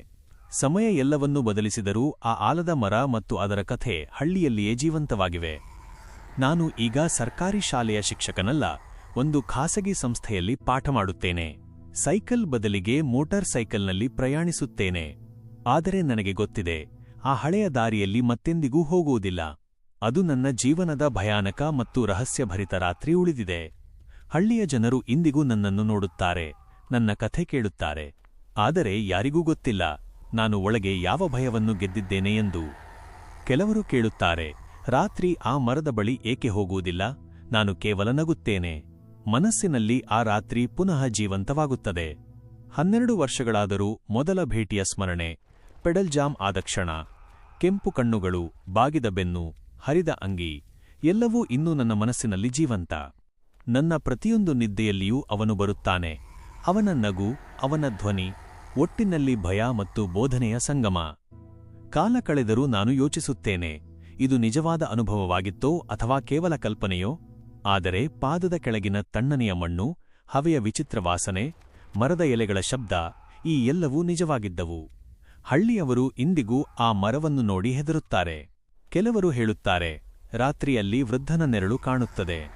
ಸಮಯ ಎಲ್ಲವನ್ನೂ ಬದಲಿಸಿದರೂ ಆ ಆಲದ ಮರ ಮತ್ತು ಅದರ ಕಥೆ ಹಳ್ಳಿಯಲ್ಲಿಯೇ ಜೀವಂತವಾಗಿವೆ. ನಾನು ಈಗ ಸರ್ಕಾರಿ ಶಾಲೆಯ ಶಿಕ್ಷಕನಲ್ಲ. ಒಂದು ಖಾಸಗಿ ಸಂಸ್ಥೆಯಲ್ಲಿ ಪಾಠ ಮಾಡುತ್ತೇನೆ. ಸೈಕಲ್ ಬದಲಿಗೆ ಮೋಟಾರ್ ಸೈಕಲ್ನಲ್ಲಿ ಪ್ರಯಾಣಿಸುತ್ತೇನೆ. ಆದರೆ ನನಗೆ ಗೊತ್ತಿದೆ, ಆ ಹಳೆಯ ದಾರಿಯಲ್ಲಿ ಮತ್ತೆಂದಿಗೂ ಹೋಗುವುದಿಲ್ಲ. ಅದು ನನ್ನ ಜೀವನದ ಭಯಾನಕ ಮತ್ತು ರಹಸ್ಯಭರಿತ ರಾತ್ರಿ ಉಳಿದಿದೆ. ಹಳ್ಳಿಯ ಜನರು ಇಂದಿಗೂ ನನ್ನನ್ನು ನೋಡುತ್ತಾರೆ, ನನ್ನ ಕಥೆ ಕೇಳುತ್ತಾರೆ. ಆದರೆ ಯಾರಿಗೂ ಗೊತ್ತಿಲ್ಲ, ನಾನು ಒಳಗೆ ಯಾವ ಭಯವನ್ನು ಗೆದ್ದಿದ್ದೇನೆ ಎಂದು. ಕೆಲವರು ಕೇಳುತ್ತಾರೆ, ರಾತ್ರಿ ಆ ಮರದ ಬಳಿ ಏಕೆ ಹೋಗುವುದಿಲ್ಲ? ನಾನು ಕೇವಲ ನಗುತ್ತೇನೆ. ಮನಸ್ಸಿನಲ್ಲಿ ಆ ರಾತ್ರಿ ಪುನಃ ಜೀವಂತವಾಗುತ್ತದೆ. ಹನ್ನೆರಡು ವರ್ಷಗಳಾದರೂ ಮೊದಲ ಭೇಟಿಯ ಸ್ಮರಣೆ, ಪೆಡಲ್ ಜಾಮ್ ಆದ ಕ್ಷಣ, ಕೆಂಪು ಕಣ್ಣುಗಳು, ಬಾಗಿದ ಬೆನ್ನು, ಹರಿದ ಅಂಗಿ, ಎಲ್ಲವೂ ಇನ್ನೂ ನನ್ನ ಮನಸ್ಸಿನಲ್ಲಿ ಜೀವಂತ. ನನ್ನ ಪ್ರತಿಯೊಂದು ನಿದ್ದೆಯಲ್ಲಿಯೂ ಅವನು ಬರುತ್ತಾನೆ. ಅವನ ನಗು, ಅವನ ಧ್ವನಿ, ಒಟ್ಟಿನಲ್ಲಿ ಭಯ ಮತ್ತು ಬೋಧನೆಯ ಸಂಗಮ. ಕಾಲ ಕಳೆದರೂ ನಾನು ಯೋಚಿಸುತ್ತೇನೆ, ಇದು ನಿಜವಾದ ಅನುಭವವಾಗಿತ್ತೋ ಅಥವಾ ಕೇವಲ ಕಲ್ಪನೆಯೋ? ಆದರೆ ಪಾದದ ಕೆಳಗಿನ ತಣ್ಣನೆಯ ಮಣ್ಣು, ಹವೆಯ ವಿಚಿತ್ರ ವಾಸನೆ, ಮರದ ಎಲೆಗಳ ಶಬ್ದ, ಈ ಎಲ್ಲವೂ ನಿಜವಾಗಿದ್ದವು. ಹಳ್ಳಿಯವರು ಇಂದಿಗೂ ಆ ಮರವನ್ನು ನೋಡಿ ಹೆದರುತ್ತಾರೆ. ಕೆಲವರು ಹೇಳುತ್ತಾರೆ, ರಾತ್ರಿಯಲ್ಲಿ ವೃದ್ಧನ ನೆರಳು ಕಾಣುತ್ತದೆ.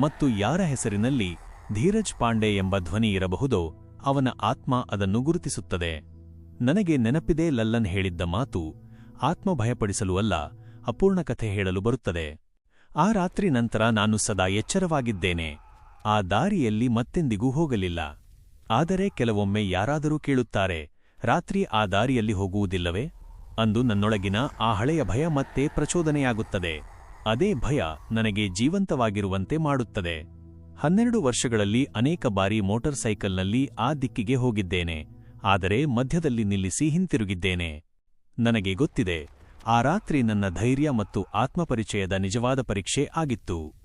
ಮತ್ತು ಯಾರ ಹೆಸರಿನಲ್ಲಿ ಧೀರಜ್ ಪಾಂಡೆ ಎಂಬ ಧ್ವನಿ ಇರಬಹುದೋ, ಅವನ ಆತ್ಮ ಅದನ್ನು ಗುರುತಿಸುತ್ತದೆ. ನನಗೆ ನೆನಪಿದೆ ಲಲ್ಲನ್ ಹೇಳಿದ್ದ ಮಾತು, ಆತ್ಮ ಭಯಪಡಿಸಲು ಅಲ್ಲ, ಅಪೂರ್ಣ ಕಥೆ ಹೇಳಲು ಬರುತ್ತದೆ. ಆ ರಾತ್ರಿ ನಂತರ ನಾನು ಸದಾ ಎಚ್ಚರವಾಗಿದ್ದೇನೆ. ಆ ದಾರಿಯಲ್ಲಿ ಮತ್ತೆಂದಿಗೂ ಹೋಗಲಿಲ್ಲ. ಆದರೆ ಕೆಲವೊಮ್ಮೆ ಯಾರಾದರೂ ಕೇಳುತ್ತಾರೆ, ರಾತ್ರಿ ಆ ದಾರಿಯಲ್ಲಿ ಹೋಗುವುದಿಲ್ಲವೇ? ಅಂದು ನನ್ನೊಳಗಿನ ಆ ಹಳೆಯ ಭಯ ಮತ್ತೆ ಪ್ರಚೋದನೆಯಾಗುತ್ತದೆ. ಅದೇ ಭಯ ನನಗೆ ಜೀವಂತವಾಗಿರುವಂತೆ ಮಾಡುತ್ತದೆ. ಹನ್ನೆರಡು ವರ್ಷಗಳಲ್ಲಿ ಅನೇಕ ಬಾರಿ ಮೋಟಾರ್ ಸೈಕಲ್ನಲ್ಲಿ ಆ ದಿಕ್ಕಿಗೆ ಹೋಗಿದ್ದೇನೆ. ಆದರೆ ಮಧ್ಯದಲ್ಲಿ ನಿಲ್ಲಿಸಿ ಹಿಂತಿರುಗಿದ್ದೇನೆ. ನನಗೆ ಗೊತ್ತಿದೆ ಆ ರಾತ್ರಿ ನನ್ನ ಧೈರ್ಯ ಮತ್ತು ಆತ್ಮಪರಿಚಯದ ನಿಜವಾದ ಪರೀಕ್ಷೆ ಆಗಿತ್ತು.